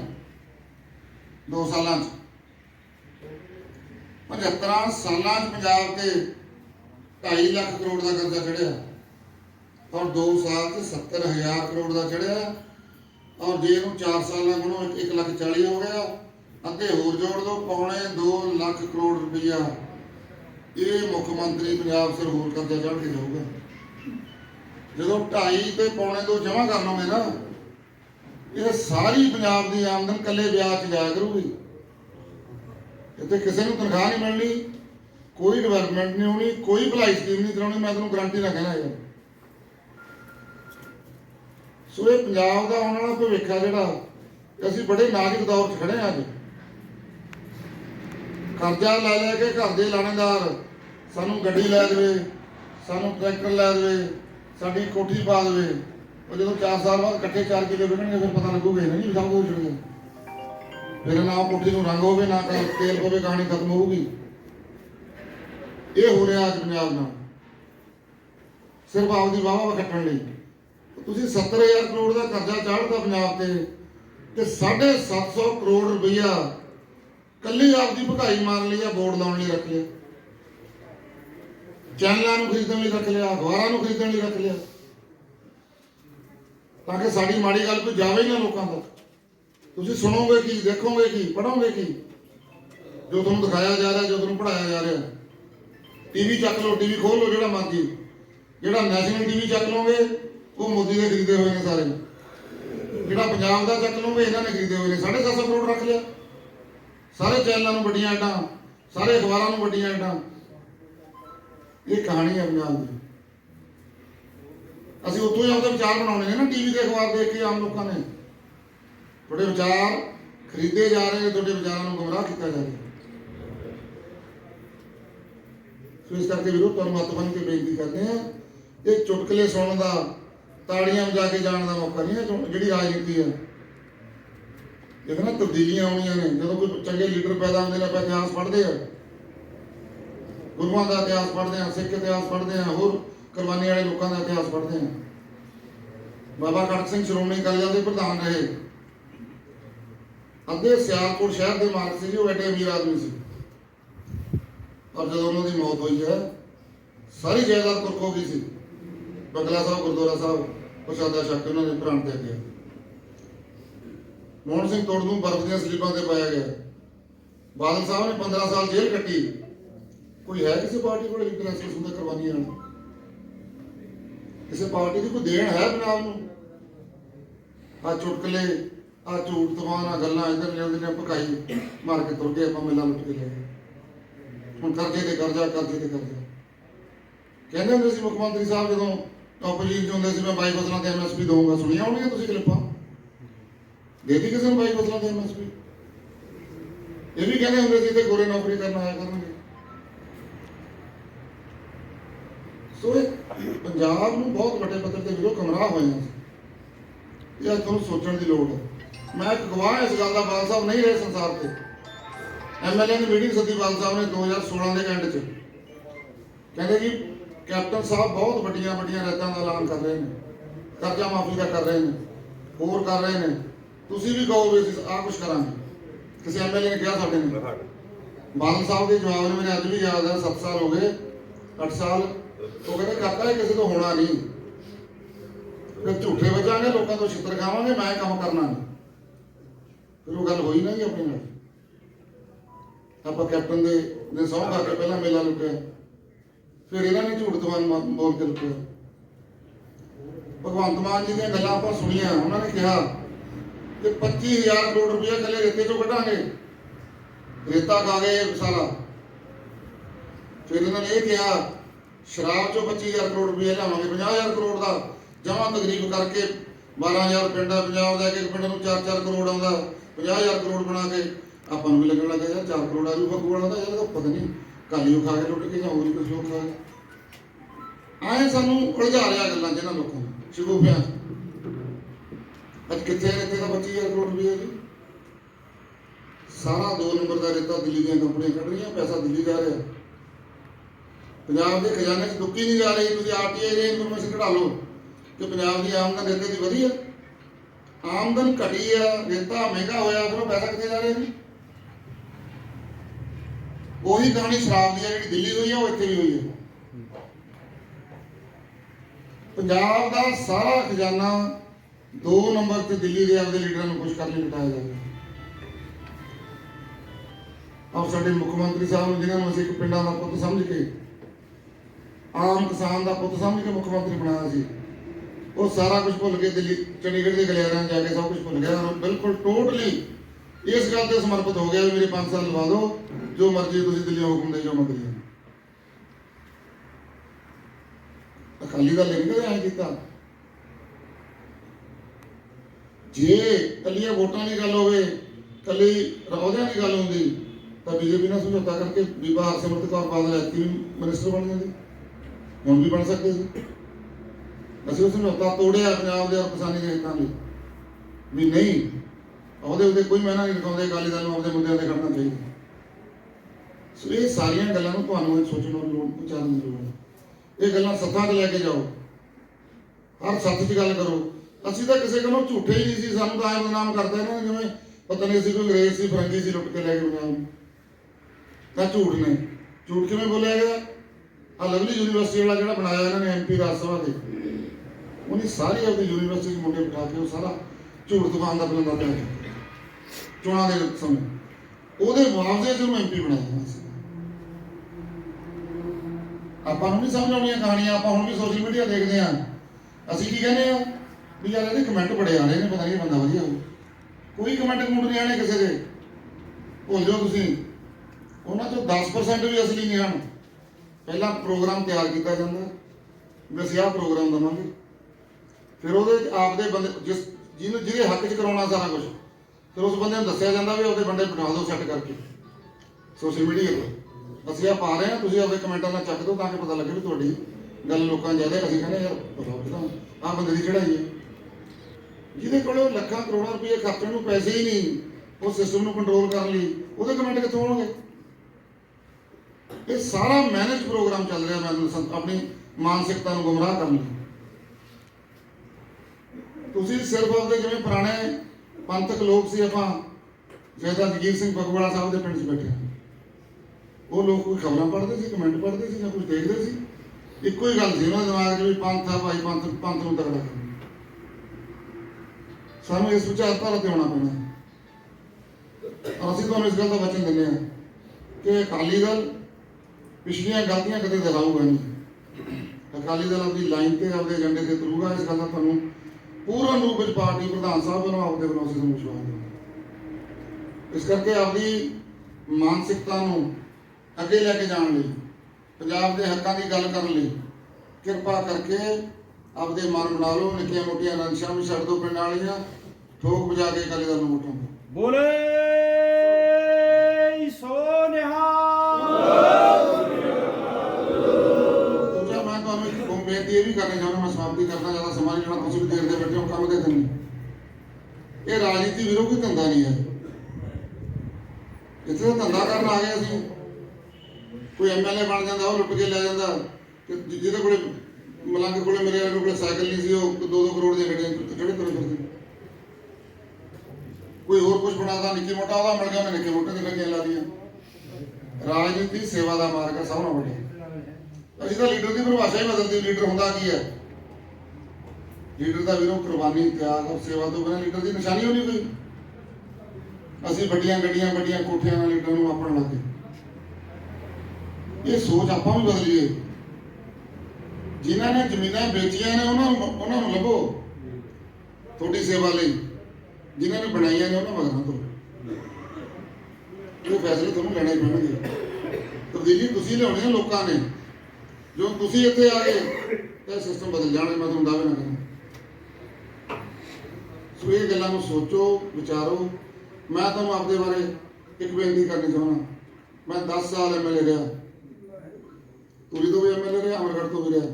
S1: 2 ਸਾਲਾਂ 'ਚ। 75 ਸਾਲਾਂ 'ਚ ਪੰਜਾਬ ਤੇ 2.5 ਲੱਖ ਕਰੋੜ ਦਾ ਕਰਜ਼ਾ ਚੜਿਆ ਔਰ 2 ਸਾਲ 'ਚ 70000 ਕਰੋੜ ਦਾ ਚੜਿਆ ਔਰ ਜੇ ਇਹਨੂੰ 4 ਸਾਲਾਂ ਗੁਣੋ 1 ਲੱਖ 40 ਹੋ ਗਿਆ, ਅੱਧੇ ਹੋਰ ਜੋੜ ਦੋ, ਪੌਣੇ 2 ਲੱਖ ਕਰੋੜ ਰੁਪਈਆ ਇਹ ਮੁੱਖ ਮੰਤਰੀ ਪੰਜਾਬ ਸਰ ਹੋਰ ਕਰਜ਼ਾ ਚੜ ਕੇ ਜਾਊਗਾ। ਜਦੋਂ 2.5 ਤੇ ਪੌਣੇ 2 ਜਮਾ ਕਰ ਲਓਗੇ ਨਾ, ਇਹ ਸਾਰੀ ਪੰਜਾਬ ਦੀ ਆਮਦਨ ਕੱਲੇ ਵਿਆਜ 'ਚ ਜਾਇਆ ਕਰੂਗੀ। ਇੱਥੇ ਕਿਸੇ ਨੂੰ ਤਨਖਾਹ ਨਹੀਂ ਮਿਲਣੀ, ਕੋਈ ਡਿਵੈਲਪਮੈਂਟ ਨਹੀਂ ਹੋਣੀ, ਕੋਈ ਭਲਾਈ ਸਕੀਮ ਨਹੀਂ ਚਲਾਉਣੀ ਮੈਂ ਤੁਹਾਨੂੰ ਗਾਰੰਟੀ ਨਾਲ ਕਹਿਣਾ ਯਾਰ ਸੋ ਇਹ ਪੰਜਾਬ ਦਾ ਆਉਣ ਵਾਲਾ ਭਵਿੱਖ ਆ ਜਿਹੜਾ, ਅਸੀਂ ਬੜੇ ਨਾਜ਼ੁਕ ਦੌਰ 'ਚ ਖੜੇ ਹਾਂ ਅੱਜ। ਕਰਜ਼ਾ ਲੈ ਲੈ ਕੇ ਘਰ ਦੇ ਲਾਣੇਦਾਰ ਸਾਨੂੰ ਗੱਡੀ ਲੈ ਦੇਵੇ, ਸਾਨੂੰ ਟਰੈਕਟਰ ਲੈ ਦੇਵੇ, ਸਾਡੀ ਕੋਠੀ ਪਾ ਦੇਵੇ। ਉਹ ਜਦੋਂ 4 ਸਾਲ ਬਾਅਦ ਇਕੱਠੇ 4 ਕਿਲੋ ਵਿਕਣਗੇ, ਫਿਰ ਪਤਾ ਲੱਗੂਗਾ ਹੀ ਜੀ ਸਭ ਕੁਝ ਛੁੱਟ ਫਿਰ ਨਾ ਕੋਠੀ ਨੂੰ ਰੰਗ ਹੋਵੇ, ਨਾ ਤਾਂ ਤੇਲ ਪਵੇ ਕਹਾਣੀ ਖਤਮ ਹੋਊਗੀ। ਇਹ ਹੋ ਰਿਹਾ ਅੱਜ ਪੰਜਾਬ ਨਾਲ ਸਿਰਫ ਆਪਦੀ ਵਾਹਵਾ ਕੱਟਣ ਲਈ। ਤੁਸੀਂ 70000 ਕਰੋੜ ਦਾ ਕਰਜ਼ਾ ਚਾੜਦਾ ਪੰਜਾਬ ਤੇ ਤੇ 750 ਕਰੋੜ ਰੁਪਈਆ ਕੱਲੀ ਆਪਦੀ ਭਗਾਈ ਮਾਰਨ ਲਈ ਆ ਬੋਰਡ ਲਾਉਣ ਲਈ ਰੱਖ ਲਿਆ। ਚੈਨਲਾਂ ਨੂੰ ਖਰੀਦਣ ਲਈ ਰੱਖ ਲਿਆ, ਅਖਬਾਰਾਂ ਨੂੰ ਖਰੀਦਣ ਲਈ ਰੱਖ ਲਿਆ। ਤਾਂ ਕਿ ਸਾਡੀ ਮਾੜੀ ਗੱਲ ਕੋਈ ਜਾਵੇ ਹੀ ਨਾ ਲੋਕਾਂ ਤੱਕ। ਤੁਸੀਂ ਸੁਣੋਗੇ ਕੀ, ਦੇਖੋਗੇ ਕੀ ਪੜੋਗੇ ਕੀ? ਜੋ ਤੁਹਾਨੂੰ ਦਿਖਾਇਆ ਜਾ ਰਿਹਾ, ਜੋ ਤੁਹਾਨੂੰ ਪੜਾਇਆ ਜਾ ਰਿਹਾ। ਟੀਵੀ ਚੱਕ ਲਓ, ਟੀਵੀ ਖੋਲ ਲਓ ਜਿਹੜਾ ਮਰਜ਼ੀ। ਜਿਹੜਾ ਨੈਸ਼ਨਲ ਟੀਵੀ ਚੱਕ ਲਓਗੇ, ਉਹ ਮੋਦੀ ਦੇ ਖਰੀਦੇ ਹੋਏ ਨੇ ਸਾਰੇ। ਜਿਹੜਾ ਪੰਜਾਬ ਦਾ ਚੱਕ ਲਓਗੇ, ਇਹਨਾਂ ਨੇ ਖਰੀਦੇ ਹੋਏ ਨੇ। 750 ਕਰੋੜ ਰੱਖ ਲਿਆ। ਸਾਰੇ ਚੈਨਲਾਂ ਨੂੰ ਵੱਡੀਆਂ ਐਡਾਂ, ਸਾਰੇ ਅਖਬਾਰਾਂ ਨੂੰ ਵੱਡੀਆਂ ਐਡਾਂ। ਇਹ ਕਹਾਣੀ ਹੈ ਪੰਜਾਬ ਦੀ। ਅਸੀਂ ਉੱਥੋਂ ਹੀ ਆਪਦੇ ਵਿਚਾਰ ਬਣਾਉਣੇ ਨੇ ਨਾ ਟੀਵੀ ਤੇ ਅਖਬਾਰ ਦੇਖ ਕੇ ਆਮ ਲੋਕਾਂ ਨੇ। ਤੁਹਾਡੇ ਵਿਚਾਰ ਖਰੀਦੇ ਜਾ ਰਹੇ ਨੇ, ਤੁਹਾਡੇ ਵਿਚਾਰਾਂ ਨੂੰ ਗਮਰਾਹ ਕੀਤਾ ਜਾ ਰਿਹਾ। ਸੋ ਇਸ ਕਰਕੇ ਵੀਰੋ, ਤੁਹਾਨੂੰ ਮੱਤ ਬਣ ਕੇ ਬੇਨਤੀ ਕਰਦੇ ਆ ਇਹ ਚੁਟਕਲੇ ਸੁਣਨ ਦਾ, ਤਾੜੀਆਂ ਵਜਾ ਕੇ ਜਾਣ ਦਾ ਮੌਕਾ ਨਹੀਂ ਹੈ, ਜਿਹੜੀ ਰਾਜਨੀਤੀ ਹੈ। ਦੇਖਣਾ ਤਬਦੀਲੀਆਂ ਆਉਣੀਆਂ ਨੇ। ਜਦੋਂ ਕੋਈ ਚੰਗੇ ਲੀਡਰ ਪੈਦਾ ਹੁੰਦੇ ਨੇ, ਆਪਾਂ ਇਤਿਹਾਸ ਪੜ੍ਹਦੇ ਆ। ਗੁਰੂਆਂ ਦਾ ਇਤਿਹਾਸ ਪੜ੍ਹਦੇ ਆ, ਸਿੱਖ ਇਤਿਹਾਸ ਪੜ੍ਹਦੇ ਆ, ਹੋਰ ਕੁਰਬਾਨੀ ਵਾਲੇ ਲੋਕਾਂ ਦਾ ਇਤਿਹਾਸ ਪੜ੍ਹਦੇ ਆ। ਬਾਬਾ ਖੜਕ ਸਿੰਘ ਸ਼੍ਰੋਮਣੀ ਅਕਾਲੀ ਦਲ ਦੇ ਪ੍ਰਧਾਨ ਰਹੇ। ਅੱਧੇ ਸਿਆਲਕੋਟ ਸ਼ਹਿਰ ਦੇ ਮਾਲਕ ਸੀ ਉਹ ਐਡੇ ਅਮੀਰ ਆਦਮੀ ਸੀ। ਪਰ ਜਦੋਂ ਉਹਨਾਂ ਦੀ ਮੌਤ ਹੋਈ ਹੈ, ਸਾਰੀ ਜਾਇਦਾਦ ਕੁਰਕ ਹੋ ਗਈ ਸੀ। ਬੰਗਲਾ ਸਾਹਿਬ, ਗੁਰਦੁਆਰਾ ਸਾਹਿਬ, ਪ੍ਰਸ਼ਾਦਾ ਛੱਕ ਕੇ ਉਹਨਾਂ ਨੇ ਪ੍ਰਾਣ ਤਿਆਗ ਗਿਆ। ਮੋਹਨ ਸਿੰਘ ਤੋੜ ਨੂੰ ਬਰਫ਼ ਦੀਆਂ ਸਲੀਬਾਂ ਤੇ ਪਾਇਆ ਗਿਆ। ਬਾਦਲ ਸਾਹਿਬ ਨੇ 15 ਸਾਲ ਜੇਲ੍ਹ ਕੱਟੀ। ਕੋਈ ਹੈ ਕਿਸੇ ਪਾਰਟੀ ਕੋਲ ਇੰਟਰਸਟ ਸੁਣਦਾ ਕੁਰਬਾਨੀਆਂ ਨਾਲ ਕਿਸੇ ਪਾਰਟੀ ਦੀ ਕੋਈ ਦੇਣ ਹੈ ਪੰਜਾਬ ਨੂੰ? ਆ ਚੁਟਕਲੇ ਆ ਝੂਠ ਤਵਾਨ ਆ ਗੱਲਾਂ ਇਧਰ ਲਿਆਉਂਦੇ ਨੇ, ਭਕਾਈ ਮਾਰ ਕੇ ਤੁਰ ਗਏ, ਆਪਾਂ ਮੇਲਾ ਲੁੱਟ ਕੇ ਲੈ ਗਏ ਹੁਣ ਕਰਜ਼ੇ ਤੇ ਕਰਜ਼ਾ, ਕਰਜ਼ੇ ਤੇ ਕਰਜ਼ਾ। ਕਹਿੰਦੇ ਹੁੰਦੇ ਸੀ ਮੁੱਖ ਮੰਤਰੀ ਸਾਹਿਬ ਜਦੋਂ ਆਪੋਜੀਸ਼ਨ ਹੁੰਦੇ ਸੀ, ਮੈਂ ਬਾਈ ਫਸਲਾਂ ਤੇ ਐਮਐਸਪੀ ਦਊਂਗਾ। ਸੁਣੀਆਂ ਹੋਣਗੀਆਂ ਤੁਸੀਂ ਕਲਿੱਪਾਂ? ਦੇਤੀ ਕਿਸੇ ਨੂੰ ਬਾਈ ਫਸਲਾਂ ਤੇ ਐਮਐਸਪੀ ਇਹ ਵੀ ਕਹਿੰਦੇ ਹੁੰਦੇ ਸੀ ਤੇ ਗੋਰੇ ਨੌਕਰੀ ਕਰਨ ਆਇਆ ਕਰਨਗੇ ਸੋ ਪੰਜਾਬ ਨੂੰ ਬਹੁਤ ਵੱਡੇ ਪੱਧਰ ਤੇ ਵਿਰੋਧ ਗਮਰਾਹ ਹੋਏ ਆ ਇਹ ਤੁਹਾਨੂੰ ਸੋਚਣ ਦੀ ਲੋੜ ਹੈ ਮੈਂ ਇੱਕ ਗਵਾਹ ਇਸ ਗੱਲ ਦਾ ਬਾਲ ਸਾਹਿਬ ਨਹੀਂ ਰਹੇ ਸੰਸਾਰ ਤੇ ਐਮਐਲਏ ਦੀ ਮੀਟਿੰਗ ਸੱਦੀ ਬਾਲ ਸਾਹਿਬ ਨੇ 2016 ਦੇ ਐਂਡ 'ਚ ਕਹਿੰਦੇ ਜੀ ਕੈਪਟਨ ਸਾਹਿਬ ਬਹੁਤ ਵੱਡੀਆਂ ਵੱਡੀਆਂ ਰੈਤਾਂ ਦਾ ਐਲਾਨ ਕਰ ਰਹੇ ਨੇ ਕਰਜ਼ਾ ਮਾਫੀ ਦਾ ਕਰ ਰਹੇ ਨੇ ਹੋਰ ਕਰ ਰਹੇ ਨੇ ਤੁਸੀਂ ਵੀ ਕਹੋ ਵੀ ਅਸੀਂ ਆਹ ਕੁਝ ਕਰਾਂਗੇ। ਕਿਸੇ ਐਮਐਲਏ ਨੇ ਕਿਹਾ ਸਾਡੇ ਨੇ। ਬਾਦਲ ਸਾਹਿਬ ਦੇ ਜਵਾਬ ਨੇ ਮੈਨੂੰ ਅੱਜ ਵੀ ਯਾਦ ਹੈ 7 ਸਾਲ ਹੋ ਗਏ 8 ਸਾਲ। ਉਹ ਕਹਿੰਦੇ ਕਾਕਾ ਇਹ ਕਿਸੇ ਤੋਂ ਹੋਣਾ ਨਹੀਂ। ਫਿਰ ਝੂਠੇ ਵਜਾਂਗੇ ਲੋਕਾਂ ਤੋਂ ਛਿੱਤਰ ਖਾਵਾਂਗੇ ਮੈਂ ਕੰਮ ਕਰਨਾ ਨਹੀਂ। ਫਿਰ ਉਹ ਗੱਲ ਹੋਈ ਨਾ ਜੀ ਆਪਣੇ ਨਾਲ। ਆਪਾਂ ਕੈਪਟਨ ਦੇ ਨੇ ਸਹੁੰ ਖਾ ਕੇ ਪਹਿਲਾਂ ਮੇਲਾ ਲੁੱਟਿਆ। ਫਿਰ ਇਹਨਾਂ ਨੇ ਝੂਠ ਦਵਾਨ ਬੋਲ ਕੇ ਲੁੱਟਿਆ। ਭਗਵੰਤ ਮਾਨ ਜੀ ਦੀਆਂ ਗੱਲਾਂ ਆਪਾਂ ਸੁਣੀਆਂ ਉਹਨਾਂ ਨੇ ਕਿਹਾ ਕਿ 25000 ਕਰੋੜ ਰੁਪਏ ਕੱਲੇ ਰੇਤੇ ਚੋਂ ਕੱਢਾਂਗੇ। ਰੇਤਾ ਖਾ ਗਏ ਸਾਰਾ ਫਿਰ ਇਹਨਾਂ ਨੇ ਇਹ ਕਿਹਾ, ਸ਼ਰਾਬ ਚੋਂ 25000 ਕਰੋੜ ਰੁਪਏ ਲਿਆਵਾਂਗੇ 50000 ਕਰੋੜ ਦਾ। ਜਮਾ ਤਕਰੀਬ ਕਰਕੇ 12000 ਪਿੰਡ, ਪੰਜਾਬ ਦਾ ਇੱਕ ਇੱਕ ਪਿੰਡ ਨੂੰ 4-4 ਕਰੋੜ ਆਉਂਦਾ 50000 ਕਰੋੜ ਬਣਾ ਕੇ। ਆਪਾਂ ਨੂੰ ਵੀ ਲੱਗਣ ਲੱਗਾ ਯਾਰ 4 ਕਰੋੜ ਆ ਜੂ ਫੱਗੂ ਵਾਲਾ ਦਾ ਯਾਰ ਪਤਾ ਨਹੀਂ ਕਾਲੀਓ ਖਾ ਕੇ ਲੁੱਟ ਕੇ ਜਾਂ ਹੋਰ ਕੁਝ ਲੋਕ ਖਾ ਗਏ ਆਏ ਸਾਨੂੰ ਉਲਝਾ ਰਿਆ ਗੱਲਾਂ ਜਿਹਨਾਂ ਲੋਕਾਂ ਨੂੰ, ਸ਼ਗੂਫਿਆਂ ਅੱਜ ਕਿੱਥੇ ਰਹਿਤੇ ਦਾ 25000 ਕਰੋੜ ਰੁਪਏ ਜੀ। ਸਾਰਾ 2 ਨੰਬਰ ਦਾ ਰੇਤਾ ਦਿੱਲੀ ਦੀਆਂ ਕੰਪਨੀਆਂ ਕੱਢ ਰਹੀਆਂ, ਪੈਸਾ ਦਿੱਲੀ ਜਾ ਰਿਹਾ। ਪੰਜਾਬ ਦੇ ਖਜ਼ਾਨੇ 'ਚ ਦੁੱਕੀ ਨਹੀਂ ਜਾ ਰਹੀ, ਤੁਸੀਂ ਆਰਟੀਆਈ ਦੇ ਇਨਫੋਰਮੇਸ਼ਨ ਕਢਾ ਲਓ ਕਿ ਪੰਜਾਬ ਦੀ ਆਮਦਨ ਰੇਤੇ ਦੀ ਵਧੀ ਹੈ ਆਮਦਨ ਘਟੀ ਆ, ਰੇਤਾ ਮਹਿੰਗਾ ਹੋਇਆ ਫਿਰ ਉਹ ਪੈਸਾ ਕਿੱਥੇ ਜਾ ਰਿਹਾ ਜੀ? ਉਹੀ ਕਹਾਣੀ ਸ਼ਰਾਬ ਦੀ ਆ, ਜਿਹੜੀ ਦਿੱਲੀ ਹੋਈ ਆ, ਉਹ ਇੱਥੇ ਵੀ ਹੋਈ ਹੈ ਪੰਜਾਬ ਦਾ ਸਾਰਾ ਖਜ਼ਾਨਾ 2 ਨੰਬਰ ਤੇ ਦਿੱਲੀ ਦੇ ਆਪਦੇ ਲੀਡਰਾਂ ਨੂੰ ਕੁਝ ਕਰ ਲਈ ਲਟਾਇਆ ਜਾ ਆਪ ਸਾਡੇ ਮੁੱਖ ਮੰਤਰੀ ਸਾਹਿਬ ਨੂੰ, ਜਿਨ੍ਹਾਂ ਨੂੰ ਅਸੀਂ ਇੱਕ ਪਿੰਡਾਂ ਦਾ ਪੁੱਤ ਸਮਝ ਕੇ, ਆਮ ਕਿਸਾਨ ਦਾ ਪੁੱਤ ਸਮਝ ਕੇ ਮੁੱਖ ਮੰਤਰੀ ਬਣਾਇਆ ਸੀ, ਉਹ ਸਾਰਾ ਕੁਝ ਭੁੱਲ ਕੇ ਦਿੱਲੀ, ਚੰਡੀਗੜ੍ਹ ਦੇ ਗਲਿਆਰਿਆਂ 'ਚ ਜਾ ਕੇ ਸਭ ਕੁਝ ਭੁੱਲ ਗਿਆ। ਔਰ ਬਿਲਕੁਲ ਟੋਟਲੀ ਇਸ ਗੱਲ ਤੇ ਸਮਰਪਿਤ ਹੋ ਗਿਆ ਵੀ ਮੇਰੇ 5 ਸਾਲ ਲਵਾ ਦਿਓ, ਜੋ ਮਰਜ਼ੀ ਤੁਸੀਂ ਦਿੱਲੀ ਹੁਕਮ ਦੇ ਜੋ ਮਰਜ਼ੀ ਅਕਾਲੀ ਦਲ ਨੇ ਕਦੇ ਕੀਤਾ। ਜੇ ਕੱਲੀਆਂ ਵੋਟਾਂ ਦੀ ਗੱਲ ਹੋਵੇ ਕੱਲੀ ਰੌਦਿਆਂ ਦੀ ਗੱਲ ਹੁੰਦੀ, ਤਾਂ ਬੀਜੇਪੀ ਨਾਲ ਸਮਝੌਤਾ ਕਰਕੇ ਬੀਬਾ ਹਰਸਿਮਰਤ ਕੌਰ ਬਾਦਲ ਐਤੀ ਮਿਨਿਸਟਰ ਬਣ ਜਾਂਦੀ। ਹੁਣ ਵੀ ਬਣ ਸਕਦੇ ਸੀ। ਅਸੀਂ ਉਸ ਸਮਝੌਤਾ ਤੋੜਿਆ ਪੰਜਾਬ ਦੇ ਔਰ ਕਿਸਾਨੀ ਦੇ ਹਿੱਤਾਂ ਲਈ। ਵੀ ਨਹੀਂ, ਉਹਦੇ ਉੱਤੇ ਕੋਈ ਮਹਿਨਾ ਨਹੀਂ ਲਗਾਉਂਦੇ ਅਕਾਲੀ ਦਲ ਨੂੰ ਆਪਦੇ ਮੁੱਦਿਆਂ ਤੇ ਖੜਨਾ ਚਾਹੀਦਾ। ਸੋ ਇਹ ਸਾਰੀਆਂ ਗੱਲਾਂ ਨੂੰ ਤੁਹਾਨੂੰ ਸੋਚਣ ਦੀ ਲੋੜ ਉਚਾਰਨ ਦੀ ਲੋੜ ਹੈ। ਇਹ ਗੱਲਾਂ ਸੱਥਾਂ 'ਤੇ ਲੈ ਕੇ ਜਾਓ। ਹਰ ਸੱਥ 'ਚ ਗੱਲ ਕਰੋ। ਅਸੀਂ ਤਾਂ ਕਿਸੇ ਕੋਲੋਂ ਝੂਠੇ ਹੀ ਨਹੀਂ ਸੀ, ਸਾਨੂੰ ਤਾਂ ਬਦਨਾਮ ਕਰਦਾ ਨੇ, ਜਿਵੇਂ ਪਤਾ ਨਹੀਂ ਅਸੀਂ ਕੋਈ ਅੰਗਰੇਜ਼ ਸੀ, ਫਰੰਗੀ ਸੀ, ਲੁੱਟ ਕੇ ਲੈ ਗਏ ਪੰਜਾਬ ਤਾਂ ਝੂਠ ਨੇ। ਝੂਠ ਕਿਵੇਂ ਬੋਲਿਆ ਗਿਆ? ਆ ਲਵਲੀ ਯੂਨੀਵਰਸਿਟੀ ਵਾਲਾ ਜਿਹੜਾ ਬਣਾਇਆ ਇਹਨਾਂ ਨੇ ਐਮਪੀ ਰਾਜ ਸਭਾ ਦੇ ਉਹਨੇ ਸਾਰੀ ਆਪਣੀ ਯੂਨੀਵਰਸਿਟੀ ਦੇ ਮੁੰਡੇ ਬਿਠਾ ਕੇ ਉਹ ਸਾਰਾ ਝੂਠ ਦੁਕਾਨ ਦਾ ਬਲੰਦਾ ਪਿਆ ਚੋਣਾਂ ਦੇ ਸਮੇਂ। ਉਹਦੇ ਮੁਆਵਜ਼ੇ 'ਚ ਐਮਪੀ ਬਣਾਇਆ ਸੀ। ਆਪਾਂ ਨੂੰ ਨਹੀਂ ਸਮਝ ਆਉਣੀਆਂ ਕਹਾਣੀਆਂ, ਆਪਾਂ ਹੁਣ ਵੀ ਸੋਸ਼ਲ ਮੀਡੀਆ ਦੇਖਦੇ ਆਂ ਅਸੀਂ ਕੀ ਕਹਿੰਦੇ ਆ ਵੀ ਯਾਰ ਇਹਦੇ ਕਮੈਂਟ ਬੜੇ ਆ ਰਹੇ ਨੇ, ਪਤਾ ਨਹੀਂ ਬੰਦਾ ਵਧੀਆ ਹੋਊ। ਕੋਈ ਕਮੈਂਟ ਕਮੂਟ ਨਹੀਂ ਆਣੇ ਕਿਸੇ ਦੇ। ਭੁੱਲ ਜਾਓ ਤੁਸੀਂ। ਉਹਨਾਂ ਚੋਂ 10% ਵੀ ਅਸਲੀ ਨਹੀਂ ਹਨ ਪਹਿਲਾਂ ਪ੍ਰੋਗਰਾਮ ਤਿਆਰ ਕੀਤਾ ਜਾਂਦਾ। ਵੀ ਅਸੀਂ ਆਹ ਪ੍ਰੋਗਰਾਮ ਦਵਾਂਗੇ। ਫਿਰ ਉਹਦੇ ਆਪਦੇ ਬੰਦੇ, ਜਿਸ, ਜਿਹਨੂੰ, ਜਿਹਦੇ ਹੱਕ 'ਚ ਕਰਾਉਣਾ ਸਾਰਾ ਕੁਝ ਫਿਰ ਉਸ ਬੰਦੇ ਨੂੰ ਦੱਸਿਆ ਜਾਂਦਾ ਵੀ ਉਹਦੇ ਬੰਦੇ ਬਿਠਾ ਦਿਓ ਸੈੱਟ ਕਰਕੇ। ਸੋਸ਼ਲ ਮੀਡੀਆ ਤੇ। ਅਸੀਂ ਆ ਪਾ ਰਹੇ ਹਾਂ, ਤੁਸੀਂ ਆਪਦੇ ਕਮੈਂਟਾਂ ਨਾਲ ਚੱਕ ਦਿਓ ਤਾਂ ਕਿ ਪਤਾ ਲੱਗੇ ਵੀ ਤੁਹਾਡੀ ਗੱਲ ਲੋਕਾਂ ਜ਼ਿਆਦਾ ਅਸੀਂ ਕਹਿੰਦੇ ਯਾਰ, ਪਤਾ ਕਿਦਾਂ। ਆ ਬੰਦੇ ਦੀ ਚੜਾਈ ਹੈ। ਜਿਹਦੇ ਕੋਲ ਲੱਖਾਂ ਕਰੋੜਾਂ ਰੁਪਏ ਖਰਚਣ ਨੂੰ ਪੈਸੇ ਹੀ ਨਹੀਂ, ਉਹ ਸਿਸਟਮ ਨੂੰ ਕੰਟਰੋਲ ਕਰਨ ਲਈ, ਉਹਦੇ ਕਮੈਂਟ ਕਿੱਥੋਂ ਹੋਣਗੇ ਇਹ ਸਾਰਾ ਮੈਨੇਜ ਪ੍ਰੋਗਰਾਮ ਚੱਲ ਰਿਹਾ ਮੈਂ ਆਪਣੀ ਮਾਨਸਿਕਤਾ ਨੂੰ ਗੁੰਮਰਾਹ ਕਰਨ ਲਈ। ਤੁਸੀਂ ਸਿਰਫ ਆਪਦੇ ਜਿਵੇਂ ਪੁਰਾਣੇ ਪੰਥਕ ਲੋਕ ਸੀ ਆਪਾਂ ਜਿਹਦਾ ਜਗੀਰ ਸਿੰਘ ਬਗਵਾਲਾ ਸਾਹਿਬ ਦੇ ਪਿੰਡ 'ਚ ਬੈਠੇ ਉਹ ਲੋਕ ਕੋਈ ਖਬਰਾਂ ਪੜ੍ਹਦੇ ਸੀ ਕਮੈਂਟ ਪੜ੍ਹਦੇ ਸੀ ਜਾਂ ਕੁਝ ਦੇਖਦੇ ਸੀ? ਇੱਕੋ ਹੀ ਗੱਲ ਸੀ ਉਹਨਾਂ ਦੇ ਦਿਮਾਗ 'ਚ ਵੀ ਪੰਥ ਆ, ਭਾਈ ਪੰਥ ਪੰਥ ਨੂੰ ਤਕੜਾ ਕਰਨਾ। ਸਾਨੂੰ ਇਸ ਵਿਚਾਰਧਾਰਾ ਤੇ ਆਉਣਾ ਪੈਣਾ ਅਸੀਂ ਤੁਹਾਨੂੰ ਇਸ ਗੱਲ ਦਾ ਵਚਨ ਦਿੰਦੇ ਹਾਂ ਕਿ ਅਕਾਲੀ ਦਲ ਪਿਛਲੀਆਂ ਗਲਤੀਆਂ ਕਦੇ ਦਿਖਾਊਗਾ ਨਹੀਂ। ਅਕਾਲੀ ਦਲ ਆਪਣੀ ਲਾਈਨ ਤੇ ਆਪਦੇ ਏਜੰਡੇ ਤੇ ਤੁਰੂਗਾ ਇਸ ਗੱਲ ਦਾ ਤੁਹਾਨੂੰ ਪੂਰਨ ਰੂਪ ਵਿੱਚ ਪਾਰਟੀ ਪ੍ਰਧਾਨ ਸਾਹਿਬ ਵੱਲੋਂ ਆਪਦੇ ਵੱਲੋਂ ਅਸੀਂ ਤੁਹਾਨੂੰ ਵਿਸ਼ਵਾਸ ਦਿੰਦੇ ਇਸ ਕਰਕੇ ਆਪਦੀ ਮਾਨਸਿਕਤਾ ਨੂੰ ਅੱਗੇ ਲੈ ਕੇ ਜਾਣ ਲਈ, ਪੰਜਾਬ ਦੇ ਹੱਕਾਂ ਦੀ ਗੱਲ ਕਰਨ ਲਈ ਕਿਰਪਾ ਕਰਕੇ ਆਪਦੇ ਮਨ ਬਣਾ ਲਓ ਨਿੱਕੀਆਂ ਮੋਟੀਆਂ ਰੰਸ਼ਾਂ ਵੀ ਛੱਡ ਦਿਓ ਪਿੰਡ ਵਾਲੀਆਂ। ਠੋਕ ਵਜਾ ਕੇ ਨੂੰ ਵੋਟਾਂ ਪਾਓ
S2: ਬੋਲੇ ਸੋ ਨਿਹਾਲ।
S1: ਦੂਜਾ ਮੈਂ ਤੁਹਾਨੂੰ ਇੱਕ ਬਹੁਤ ਬੇਨਤੀ ਇਹ ਵੀ ਕਰਨੀ ਚਾਹੁੰਦਾ ਮੈਂ ਸਮਾਪਤੀ ਕਰਨਾ ਜ਼ਿਆਦਾ ਸਮਾਂ ਨਹੀਂ ਲੈਣਾ ਤੁਸੀਂ ਵੀ ਦੇਰ ਦੇ ਬੈਠੇ ਹੋ ਕੰਮ ਦੇ ਦਿਨ ਇਹ ਰਾਜਨੀਤੀ ਵੀਰੋ ਕੋਈ ਧੰਦਾ ਨਹੀਂ ਹੈ। ਇੱਥੇ ਤਾਂ ਧੰਦਾ ਕਰਨ ਆ ਗਏ ਅਸੀਂ। ਕੋਈ ਐਮਐਲਏ ਬਣ ਜਾਂਦਾ ਉਹ ਲੁੱਟ ਕੇ ਲੈ ਜਾਂਦਾ ਕਿ ਜਿ- ਜਿਹਦੇ ਕੋਲੇ ਮਲੰਗ ਕੋਲੇ ਮੇਰੇ ਵਾਲੇ ਕੋਲੇ ਸਾਈਕਲ ਨਹੀਂ ਸੀ, ਉਹ 2-2 ਕਰੋੜ ਦੀਆਂ ਗੱਡੀਆਂ ਖੜੇ ਤੁਰੇ ਫਿਰਦੇ। ਕੋਈ ਹੋਰ ਕੁਝ ਬਣਾਦਾ ਨਿੱਕੀ ਮੋਟਾ ਉਹਦਾ ਮਿਲ ਗਿਆ ਉਹਨੇ ਨਿੱਕੇ ਮੋਟੇ ਦੀਆਂ ਗੱਡੀਆਂ ਲਾ ਦੀਆਂ ਰਾਜਨੀਤੀ, ਸੇਵਾ ਦਾ ਮਾਰਗ ਹੈ ਸਭ ਨਾਲੋਂ ਵੱਡਾ। ਅਸੀਂ ਤਾਂ ਲੀਡਰ ਦੀ ਪਰਿਭਾਸ਼ਾ ਹੀ ਬਦਲਦੀ ਲੀਡਰ ਹੁੰਦਾ ਕੀ ਹੈ? ਲੀਡਰ ਦਾ ਵੀਰੋ ਕੁਰਬਾਨੀ, ਤਿਆਗ ਔਰ ਸੇਵਾ ਤੋਂ ਬਿਨਾਂ ਲੀਡਰ ਦੀ ਨਿਸ਼ਾਨੀ ਹੋਣੀ ਕੋਈ। ਅਸੀਂ ਵੱਡੀਆਂ ਗੱਡੀਆਂ, ਵੱਡੀਆਂ ਕੋਠੀਆਂ ਨਾਲ ਲੀਡਰ ਨੂੰ ਆਪਣ ਲੱਗੇ ਇਹ ਸੋਚ ਆਪਾਂ ਵੀ ਬਦਲੀਏ। ਜਿਨ੍ਹਾਂ ਨੇ ਜ਼ਮੀਨਾਂ ਵੇਚੀਆਂ ਨੇ, ਉਹਨਾਂ ਨੂੰ ਉਹਨਾਂ ਨੂੰ ਲੱਭੋ। ਤੁਹਾਡੀ ਸੇਵਾ ਲਈ। ਜਿਨ੍ਹਾਂ ਨੇ ਬਣਾਈਆਂ ਨੇ, ਉਹਨਾਂ ਮਗਰਾਂ ਤੋਂ ਇਹ ਫੈਸਲੇ ਤੁਹਾਨੂੰ ਲੈਣੇ ਪੈਣਗੇ। ਤਬਦੀਲੀ ਤੁਸੀਂ ਲਿਆਉਣੀ ਹੈ ਲੋਕਾਂ ਨੇ। ਜੋ ਤੁਸੀਂ ਇੱਥੇ ਆ ਗਏ ਤਾਂ ਸਿਸਟਮ ਬਦਲ ਜਾਣੇ, ਮੈਂ ਤੁਹਾਨੂੰ ਦਾਅਵੇ ਨਾ ਕਰਾਂ ਸੋ ਇਹ ਗੱਲਾਂ ਨੂੰ ਸੋਚੋ, ਵਿਚਾਰੋ। ਮੈਂ ਤੁਹਾਨੂੰ ਆਪਦੇ ਬਾਰੇ ਇੱਕ ਬੇਨਤੀ ਕਰਨੀ ਚਾਹੁੰਦਾ। ਮੈਂ 10 ਸਾਲ ਐਮਐਲਏ ਰਿਹਾ। ਪੂਰੀ ਤੋਂ ਵੀ ਐਮਐਲਏ ਰਿਹਾ, ਅਮਰਗੜ੍ਹ ਤੋਂ ਵੀ ਰਿਹਾ।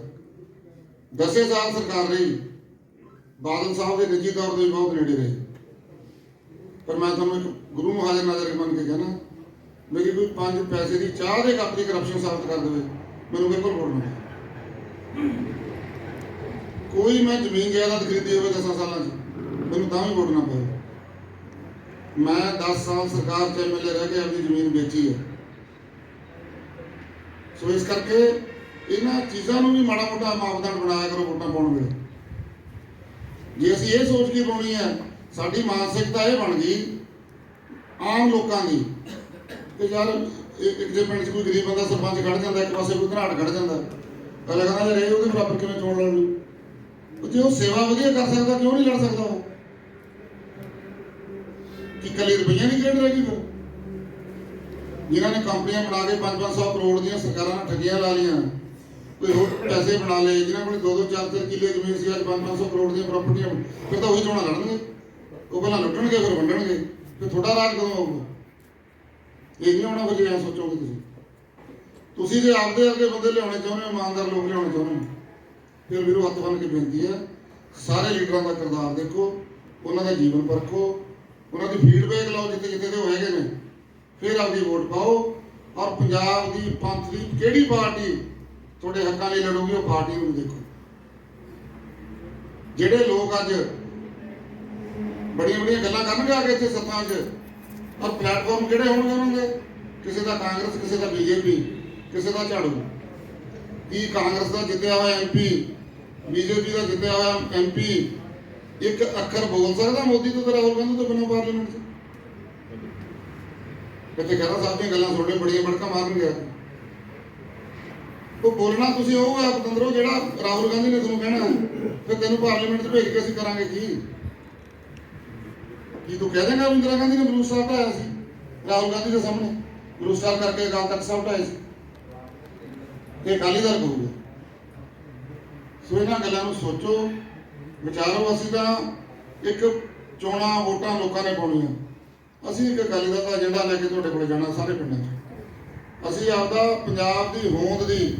S1: ਦਸੇ ਸਾਲ ਸਰਕਾਰ ਰਹੀ। ਬਾਦਲ ਸਾਹਿਬ ਦੇ ਨਿੱਜੀ ਤੌਰ ਤੇ ਬਹੁਤ ਨੇੜੇ ਰਹੇ। ਪਰ ਮੈਂ ਤੁਹਾਨੂੰ ਗੁਰੂ ਮਹਾਜਰ ਨਜ਼ਰ ਮੰਨ ਕੇ ਕਹਿਣਾ, ਮੇਰੀ ਕੋਈ 5 ਪੈਸੇ ਦੀ ਚਾਹ ਦੇ ਕੱਪ ਦੀ ਕਰਪਸ਼ਨ ਸਾਬਤ ਕਰ ਦੇਵੇ, ਮੈਨੂੰ ਬਿਲਕੁਲ ਵੋਟ ਨਾ ਕੋਈ ਮੈਂ ਜ਼ਮੀਨ ਜਾਇਦਾਦ ਖਰੀਦੀ ਹੋਵੇ 10 ਸਾਲਾਂ 'ਚ, ਮੈਨੂੰ ਤਾਂ ਵੀ ਵੋਟ ਨਾ ਪਾਓ ਮੈਂ 10 ਸਾਲ ਸਰਕਾਰ 'ਚ ਐਮਐਲਏ ਰਹਿ ਕੇ ਆਪਣੀ ਜ਼ਮੀਨ ਵੇਚੀ ਹੈ। ਸੋ ਇਸ ਕਰਕੇ ਇਹਨਾਂ ਚੀਜ਼ਾਂ ਨੂੰ ਵੀ ਮਾੜਾ ਮੋਟਾ ਮਾਪਦੰਡ ਬਣਾਇਆ ਕਰੋ ਵੋਟਾਂ ਪਾਉਣ ਵੇਲੇ। ਜੇ ਅਸੀਂ ਇਹ ਸੋਚ ਕੇ ਪਾਉਣੀ ਹੈ, ਸਾਡੀ ਮਾਨਸਿਕਤਾ ਇਹ ਬਣ ਗਈ ਆਮ ਲੋਕਾਂ ਦੀ ਕਿ ਯਾਰ ਇੱਕ ਜੇ ਪਿੰਡ 'ਚ ਕੋਈ ਗਰੀਬ ਬੰਦਾ ਸਰਪੰਚ ਖੜ ਜਾਂਦਾ, ਇੱਕ ਪਾਸੇ ਕੋਈ ਘਰਾਟ ਖੜ ਜਾਂਦਾ ਅਗਲਾ ਕਹਿੰਦਾ ਯਾਰ ਇਹ ਉਹਦੇ ਬਰਾਬਰ ਕਿਵੇਂ ਚੋਣ ਲੜ ਲੂ ਜੇ ਉਹ ਸੇਵਾ ਵਧੀਆ ਕਰ ਸਕਦਾ, ਕਿਉਂ ਨਹੀਂ ਲੜ ਸਕਦਾ ਉਹ? ਕਿ ਕੱਲੀ ਰੁਪਈਆ ਨਹੀਂ ਖੇਡ ਰਹੀ ਫਿਰ ਜਿਨ੍ਹਾਂ ਨੇ ਕੰਪਨੀਆਂ ਬਣਾ ਕੇ 5-500 ਕਰੋੜ ਦੀਆਂ ਸਰਕਾਰਾਂ ਨਾਲ ਠੱਗੀਆਂ ਲਾ ਲਈਆਂ। ਕੋਈ ਹੋਰ ਪੈਸੇ ਬਣਾ ਲਏ ਜਿਹਨਾਂ ਕੋਲ 2-2 4-4 ਕਿੱਲੇ ਜ਼ਮੀਨ ਸੀ, ਅੱਜ 5-500 ਕਰੋੜ ਦੀਆਂ ਪ੍ਰਾਪਰਟੀਆਂ, ਫਿਰ ਤਾਂ ਉਹੀ ਚੋਣਾਂ ਲੜਨਗੇ। ਉਹ ਪਹਿਲਾਂ ਲੁੱਟਣਗੇ, ਫਿਰ ਵੰਡਣਗੇ। ਫਿਰ ਤੁਹਾਡਾ ਰਾਜ ਕਦੋਂ ਆਊਗਾ? ਇਹ ਨਹੀਂ ਹੋਣਾ ਫਿਰ ਜੇ ਸੋਚੋਗੇ ਤੁਸੀਂ। ਤੁਸੀਂ ਜੇ ਆਪਦੇ ਵਰਗੇ ਬੰਦੇ ਲਿਆਉਣੇ ਚਾਹੁੰਦੇ ਹੋ, ਇਮਾਨਦਾਰ ਲੋਕ ਲਿਆਉਣੇ ਚਾਹੁੰਦੇ ਹੋ, ਫਿਰ ਵੀਰੋ ਹੱਥ ਬੰਨ ਕੇ ਬੇਨਤੀ ਹੈ, ਸਾਰੇ ਲੀਡਰਾਂ ਦਾ ਕਿਰਦਾਰ ਦੇਖੋ, ਉਹਨਾਂ ਦਾ ਜੀਵਨ ਪਰਖੋ, ਉਹਨਾਂ ਦੀ ਫੀਡਬੈਕ ਲਓ, ਜਿੱਥੇ ਜਿੱਥੇ ਦੇ ਉਹ ਨੇ। ਫਿਰ ਆਪਦੀ ਵੋਟ ਪਾਓ, ਔਰ ਪੰਜਾਬ ਦੀ ਪੰਥ ਦੀ ਕਿਹੜੀ ਪਾਰਟੀ ਤੁਹਾਡੇ ਹੱਕਾਂ ਲਈ ਲੜੂਗੀ ਉਹ ਪਾਰਟੀ ਨੂੰ ਦੇਖੋ ਜਿਹੜੇ ਲੋਕ ਅੱਜ ਬੜੀਆਂ ਬੜੀਆਂ ਗੱਲਾਂ ਕਰਨਗੇ ਆ ਕੇ ਇੱਥੇ ਸੱਤਾਂ 'ਚ ਔਰ ਪਲੇਟਫਾਰਮ ਕਿਹੜੇ ਹੋਣਗੇ ਉਹਨਾਂ ਦੇ? ਕਿਸੇ ਦਾ ਕਾਂਗਰਸ, ਕਿਸੇ ਦਾ ਬੀਜੇਪੀ, ਕਿਸੇ ਦਾ ਝਾੜੂ। ਕੀ ਕਾਂਗਰਸ ਦਾ ਜਿੱਤਿਆ ਹੋਇਆ ਐਮਪੀ ਬੀਜੇਪੀ ਦਾ ਜਿੱਤਿਆ ਹੋਇਆ ਐਮਪੀ ਇੱਕ ਅੱਖਰ ਬੋਲ ਸਕਦਾ ਮੋਦੀ ਤੋਂ ਰਾਹੁਲ ਗਾਂਧੀ ਤੋਂ ਬਿਨਾਂ ਪਾਰਲੀਮੈਂਟ 'ਚ? ਕਿਤੇ ਖਹਿਰਾ ਸਾਹਿਬ ਦੀਆਂ ਗੱਲਾਂ ਤੁਹਾਡੇ ਬੜੀਆਂ ਬੜਕਾ ਮਾਰਨ ਗਿਆ। ਉਹ ਬੋਲਣਾ ਤੁਸੀਂ ਉਹ ਆ ਪਤੰਦਰੋ, ਜਿਹੜਾ ਰਾਹੁਲ ਗਾਂਧੀ ਨੇ ਤੁਹਾਨੂੰ ਕਹਿਣਾ ਫਿਰ ਤੈਨੂੰ ਪਾਰਲੀਮੈਂਟ 'ਚ ਭੇਜ ਕੇ ਅਸੀਂ ਕਰਾਂਗੇ ਕੀ? ਕੀ ਤੂੰ ਕਹਿ ਦੇਗਾ ਇੰਦਰਾ ਗਾਂਧੀ ਨੇ ਬਲੂ ਸਟਾਰ ਹਟਾਇਆ ਸੀ? ਰਾਹੁਲ ਗਾਂਧੀ ਦੇ ਸਾਹਮਣੇ ਬਲੂ ਸਟਾਰ ਕਰਕੇ ਅਕਾਲ ਤਖਤ ਸਾਹਿਬ ਹਟਾਇਆ ਸੀ। ਇਹ ਅਕਾਲੀ ਦਲ ਕਹੂਗਾ ਸੋ ਇਹਨਾਂ ਗੱਲਾਂ ਨੂੰ ਸੋਚੋ, ਵਿਚਾਰੋ, ਅਸੀਂ ਤਾਂ ਇੱਕ ਚੋਣਾਂ ਵੋਟਾਂ ਲੋਕਾਂ ਨੇ ਪਾਉਣੀਆਂ। ਅਸੀਂ ਇੱਕ ਅਕਾਲੀ ਦਲ ਦਾ ਏਜੰਡਾ ਲੈ ਕੇ ਤੁਹਾਡੇ ਕੋਲ ਜਾਣਾ ਸਾਰੇ ਪਿੰਡਾਂ 'ਚ। ਅਸੀਂ ਆਪਦਾ ਪੰਜਾਬ ਦੀ ਹੋਂਦ ਦੀ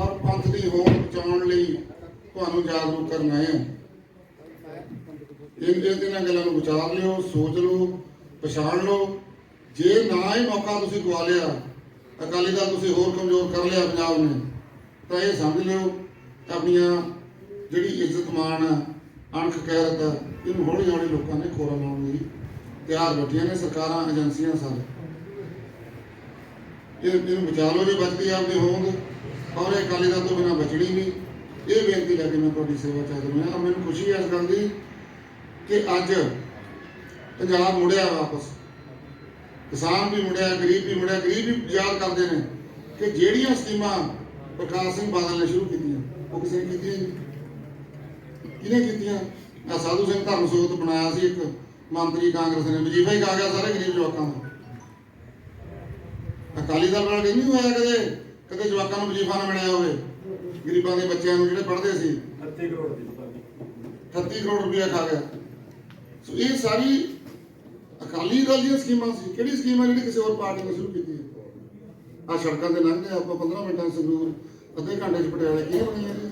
S1: ਔਰ ਪੰਥ ਦੀ ਹੋਂਦ ਬਚਾਉਣ ਲਈ ਤੁਹਾਨੂੰ ਜਾਗਰੂਕ ਕਰਨ ਆਏ ਹਾਂ। ਇਹ ਇਹਨਾਂ ਗੱਲਾਂ ਨੂੰ ਵਿਚਾਰ ਲਿਓ ਸੋਚ ਲਓ ਪਛਾਣ ਲਓ। ਜੇ ਨਾ ਹੀ ਮੌਕਾ ਤੁਸੀਂ ਗਵਾ ਲਿਆ ਅਕਾਲੀ ਦਲ ਤੁਸੀਂ ਹੋਰ ਕਮਜ਼ੋਰ ਕਰ ਲਿਆ ਪੰਜਾਬ ਨੇ ਤਾਂ ਇਹ ਸਮਝ ਲਿਓ ਆਪਣੀਆਂ ਜਿਹੜੀ ਇੱਜ਼ਤ ਮਾਣ ਆ, ਅਣਖ ਗੈਰਤ ਆ, ਇਹਨੂੰ ਹੌਲੀ ਹੌਲੀ ਲੋਕਾਂ ਨੇ ਖੋਰਾ ਲਾਉਣ ਲਈ ਤਿਆਰ ਬੈਠੀਆਂ ਨੇ ਸਰਕਾਰਾਂ ਏਜੰਸੀਆਂ ਸਾਰੇ। ਇਹ ਇਹਨੂੰ ਬਚਾ ਲਓ ਜੇ ਬਚਦੀ ਆ ਆਪਣੀ ਹੋਂਦ। ਔਰ ਇਹ ਅਕਾਲੀ ਦਲ ਤੋਂ ਬਿਨਾਂ ਬਚਣੀ ਨਹੀਂ। ਇਹ ਬੇਨਤੀ ਲੈ ਕੇ ਮੈਂ ਤੁਹਾਡੀ ਸੇਵਾ ਚ ਹਾਜ਼ਰ ਹੋਇਆ। ਮੈਨੂੰ ਖੁਸ਼ੀ ਹੈ ਇਸ ਗੱਲ ਦੀ ਕਿ ਅੱਜ ਪੰਜਾਬ ਮੁੜਿਆ ਵਾਪਸ। ਕਿਸਾਨ ਵੀ ਮੁੜਿਆ, ਗਰੀਬ ਵੀ ਮੁੜਿਆ, ਗਰੀਬ ਵੀ ਯਾਦ ਕਰਦੇ ਨੇ ਕਿ ਜਿਹੜੀਆਂ ਸਕੀਮਾਂ ਪ੍ਰਕਾਸ਼ ਸਿੰਘ ਬਾਦਲ ਨੇ ਸ਼ੁਰੂ ਕੀਤੀਆਂ, ਉਹ ਕਿਸੇ ਨੇ ਕੀਤੀਆਂ ਕਿਹਨੇ ਕੀਤੀਆਂ? ਆ ਸਾਧੂ ਸਿੰਘ ਧਰਮਸੋਤ ਬਣਾਇਆ ਸੀ ਇੱਕ ਮੰਤਰੀ ਕਾਂਗਰਸ ਨੇ। ਵਜੀਫਾ ਹੀ ਖਾ ਗਿਆ ਸਾਰੇ ਗਰੀਬ ਲੋਕਾਂ ਦਾ। ਅਕਾਲੀ ਦਲ ਨਾਲ ਨਹੀਂ ਹੋਇਆ ਕਦੇ। ਕਦੇ ਜਵਾਕਾਂ ਨੂੰ ਵਜੀਫਾ ਨਾ ਮਿਲਿਆ ਹੋਵੇ। ਗਰੀਬਾਂ ਦੇ ਬੱਚਿਆਂ ਨੂੰ ਜਿਹੜੇ ਪੜ੍ਹਦੇ ਸੀ।
S2: 30 ਕਰੋੜ ਦੀ
S1: 38 ਕਰੋੜ ਰੁਪਇਆ ਖਾ ਗਿਆ। ਸੋ ਇਹ ਸਾਰੀ ਅਕਾਲੀ ਦਲ ਦੀਆਂ ਸਕੀਮਾਂ ਸੀ। ਕਿਹੜੀ ਸਕੀਮ ਹੈ ਜਿਹੜੀ ਕਿਸੇ ਹੋਰ ਪਾਰਟੀ ਨੇ ਸ਼ੁਰੂ ਕੀਤੀ ਹੈ? ਆ ਸੜਕਾਂ ਤੇ ਲੰਘਦੇ ਆਪਾਂ 15 ਮਿੰਟਾਂ ਸੰਗਰੂਰ ਅੱਧੇ ਘੰਟੇ 'ਚ ਪਟਿਆਲੇ ਕੀ ਬਣੀਆਂ ਨੇ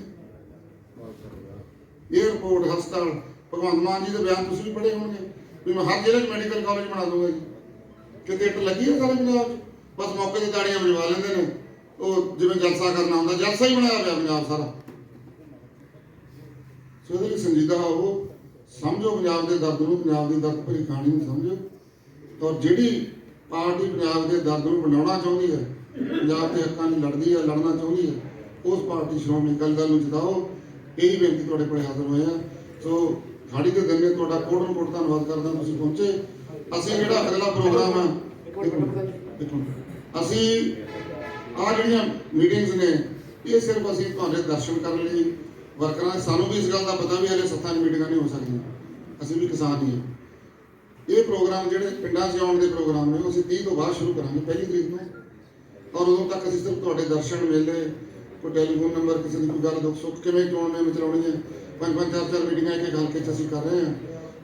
S1: ਏਅਰਪੋਰਟ ਹਸਪਤਾਲ ਭਗਵੰਤ ਮਾਨ ਜੀ ਦੇ ਬਿਆਨ ਤੁਸੀਂ ਵੀ ਪੜ੍ਹੇ ਹੋਣਗੇ। ਵੀ ਮੈਂ ਹਰ ਜ਼ਿਲ੍ਹੇ 'ਚ ਮੈਡੀਕਲ ਕਾਲਜ ਬਣਾ ਦੂੰਗਾ ਜੀ। ਕਿਤੇ ਇੱਟ ਲੱਗੀ ਹੈ ਸਾਰੇ ਪੰਜਾਬ 'ਚ? ਬਸ ਮੌਕੇ ਤੇ ਤਾੜੀਆਂ ਵਜਵਾ ਲੈਂਦੇ ਨੇ। ਉਹ ਜਿਵੇਂ ਜਲਸਾ ਕਰਨਾ ਹੁੰਦਾ, ਜਲਸਾ ਹੀ ਬਣਾਇਆ ਪਿਆ ਪੰਜਾਬ ਸਾਰਾ। ਸੋ ਇਹਦੇ ਲਈ ਸੰਜੀਦਾ ਹੋ ਸਮਝੋ ਪੰਜਾਬ ਦੇ ਦਰਦ ਨੂੰ, ਪੰਜਾਬ ਦੀ ਦਰਦ ਭਰੀ ਕਹਾਣੀ ਨੂੰ ਸਮਝੋ। ਔਰ ਜਿਹੜੀ ਪਾਰਟੀ ਪੰਜਾਬ ਦੇ ਦਰਦ ਨੂੰ ਵੰਡਾਉਣਾ ਚਾਹੁੰਦੀ ਹੈ, ਪੰਜਾਬ ਦੇ ਹੱਕਾਂ ਲਈ ਲੜਦੀ ਹੈ, ਲੜਨਾ ਚਾਹੁੰਦੀ ਹੈ, ਉਸ ਪਾਰਟੀ ਸ਼੍ਰੋਮਣੀ ਅਕਾਲੀ ਦਲ ਨੂੰ ਜਿਤਾਓ, ਇਹੀ ਬੇਨਤੀ ਤੁਹਾਡੇ ਕੋਲ ਹਾਜ਼ਰ ਹੋਇਆ ਸੋ ਖਾੜੀ ਦੇ ਦਿਨ ਨੇ ਤੁਹਾਡਾ ਕੋਟ ਨੂੰ ਕੋਟ ਧੰਨਵਾਦ ਕਰਦਾ, ਤੁਸੀਂ ਪਹੁੰਚੇ। ਅਸੀਂ ਜਿਹੜਾ ਅਗਲਾ ਪ੍ਰੋਗਰਾਮ ਹੈ ਅਸੀਂ ਆ ਜਿਹੜੀਆਂ ਮੀਟਿੰਗਸ ਨੇ, ਇਹ ਸਿਰਫ ਅਸੀਂ ਤੁਹਾਡੇ ਦਰਸ਼ਨ ਕਰਨ ਲਈ ਵਰਕਰਾਂ ਦੇ- ਸਾਨੂੰ ਵੀ ਇਸ ਗੱਲ ਦਾ ਪਤਾ ਵੀ ਹਲੇ ਸੱਤਾਂ ਦੀ ਮੀਟਿੰਗਾਂ ਨਹੀਂ ਹੋ ਸਕਦੀਆਂ ਅਸੀਂ ਵੀ ਕਿਸਾਨ ਹੀ ਹਾਂ। ਇਹ ਪ੍ਰੋਗਰਾਮ ਜਿਹੜੇ ਪਿੰਡਾਂ 'ਚ ਆਉਣ ਦੇ ਪ੍ਰੋਗਰਾਮ ਨੇ, ਉਹ ਅਸੀਂ 30 ਤੋਂ ਬਾਅਦ ਸ਼ੁਰੂ ਕਰਾਂਗੇ, ਪਹਿਲੀ ਤਰੀਕ ਨੂੰ ਔਰ ਉਦੋਂ ਤੱਕ ਅਸੀਂ ਸਿਰਫ ਤੁਹਾਡੇ ਦਰਸ਼ਨ ਮੇਲੇ, ਕੋਈ ਟੈਲੀਫੋਨ ਨੰਬਰ ਕਿਸੇ ਦੀ ਕੋਈ ਗੱਲ, ਦੁੱਖ ਸੁੱਖ ਕਿਵੇਂ ਚੋਣ ਮੇਂ ਚਲਾਉਣੀ ਹੈ, ਪੰਜ ਪੰਜ, ਚਾਰ ਚਾਰ ਮੀਟਿੰਗਾਂ ਇੱਕ ਇੱਕ ਹਲਕੇ 'ਚ ਅਸੀਂ ਕਰ ਰਹੇ ਹਾਂ।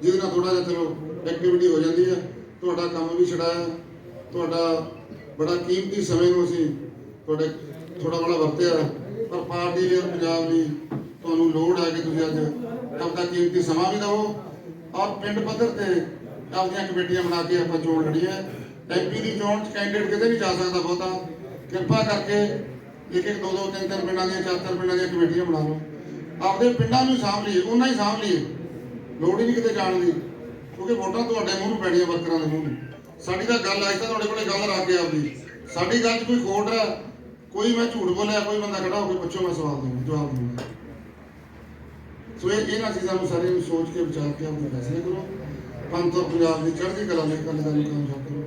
S1: ਜਿਹਦੇ ਨਾਲ ਥੋੜਾ ਜਿਹਾ ਚਲੋ ਐਕਟੀਵਿਟੀ ਹੋ ਜਾਂਦੀ ਹੈ। ਤੁਹਾਡਾ ਕੰਮ ਵੀ ਛਡਾਇਆ। ਤੁਹਾਡਾ ਬੜਾ ਕੀਮਤੀ ਸਮੇਂ ਨੂੰ ਅਸੀਂ ਤੁਹਾਡੇ ਥੋੜਾ ਬੜਾ ਵਰਤਿਆ ਪਰ ਪਾਰਟੀ ਲਈ ਪੰਜਾਬ ਲਈ ਤੁਹਾਨੂੰ ਲੋੜ ਹੈ ਕਿ ਤੁਸੀਂ ਅੱਜ ਆਪਦਾ ਕੀਮਤੀ ਸਮਾਂ ਵੀ ਦਿਓ। ਔਰ ਪਿੰਡ ਪੱਧਰ ਤੇ ਆਪਦੀਆਂ ਕਮੇਟੀਆਂ ਬਣਾ ਕੇ ਆਪਾਂ ਚੋਣ ਲੜੀਏ ਐਮਪੀ ਦੀ ਚੋਣ ਚ ਕੈਂਡੀਡੇਟ ਕਿਤੇ ਨਹੀਂ ਜਾ ਸਕਦਾ ਬਹੁਤਾ ਕਿਰਪਾ ਕਰਕੇ ਇੱਕ ਇੱਕ, ਦੋ ਦੋ, ਤਿੰਨ ਤਿੰਨ ਪਿੰਡਾਂ ਦੀਆਂ, ਚਾਰ ਚਾਰ ਪਿੰਡਾਂ ਦੀਆਂ ਕਮੇਟੀਆਂ ਬਣਾ ਲਓ। ਆਪਦੇ ਪਿੰਡਾਂ ਨੂੰ ਸਾਂਭ ਲਈਏ ਉਹਨਾਂ ਹੀ ਸਾਂਭ ਲਈਏ। ਲੋੜ ਹੀ ਨਹੀਂ ਕਿਤੇ ਜਾਣ ਦੀ, ਕਿਉਂਕਿ ਵੋਟਾਂ ਤੁਹਾਡੇ ਮੂੰਹ ਨੂੰ ਪੈਣੀਆਂ, ਵਰਕਰਾਂ ਦੇ ਮੂੰਹ ਨੂੰ। ਸਾਡੀ ਤਾਂ ਗੱਲ ਆਈ ਤਾਂ ਤੁਹਾਡੇ ਕੋਲੇ ਗੱਲ ਰੱਖ ਕੇ ਆਪਦੀ ਸਾਡੀ ਗੱਲ 'ਚ ਕੋਈ ਖੋਟ ਹੈ। ਕੋਈ ਮੈਂ ਝੂਠ ਬੋਲਿਆ, ਕੋਈ ਬੰਦਾ ਖੜਾ ਹੋ ਕੇ ਪੁੱਛੋ, ਮੈਂ ਸਵਾਲ ਦੂੰਗਾ ਜਵਾਬ ਦੂੰਗਾ ਸੋ ਇਹ ਇਹਨਾਂ ਚੀਜ਼ਾਂ ਨੂੰ ਸਾਰੇ ਨੂੰ ਸੋਚ ਕੇ ਵਿਚਾਰ ਕੇ ਆਪਣੇ ਫੈਸਲੇ ਕਰੋ। ਪੰਥ ਪੰਜਾਬ ਦੀ ਚੜ੍ਹਦੀ ਕਲਾ ਲਈ ਕੱਲ੍ਹ ਦਾ ਨੂੰ ਕਾਮਯਾਬ ਕਰੋ।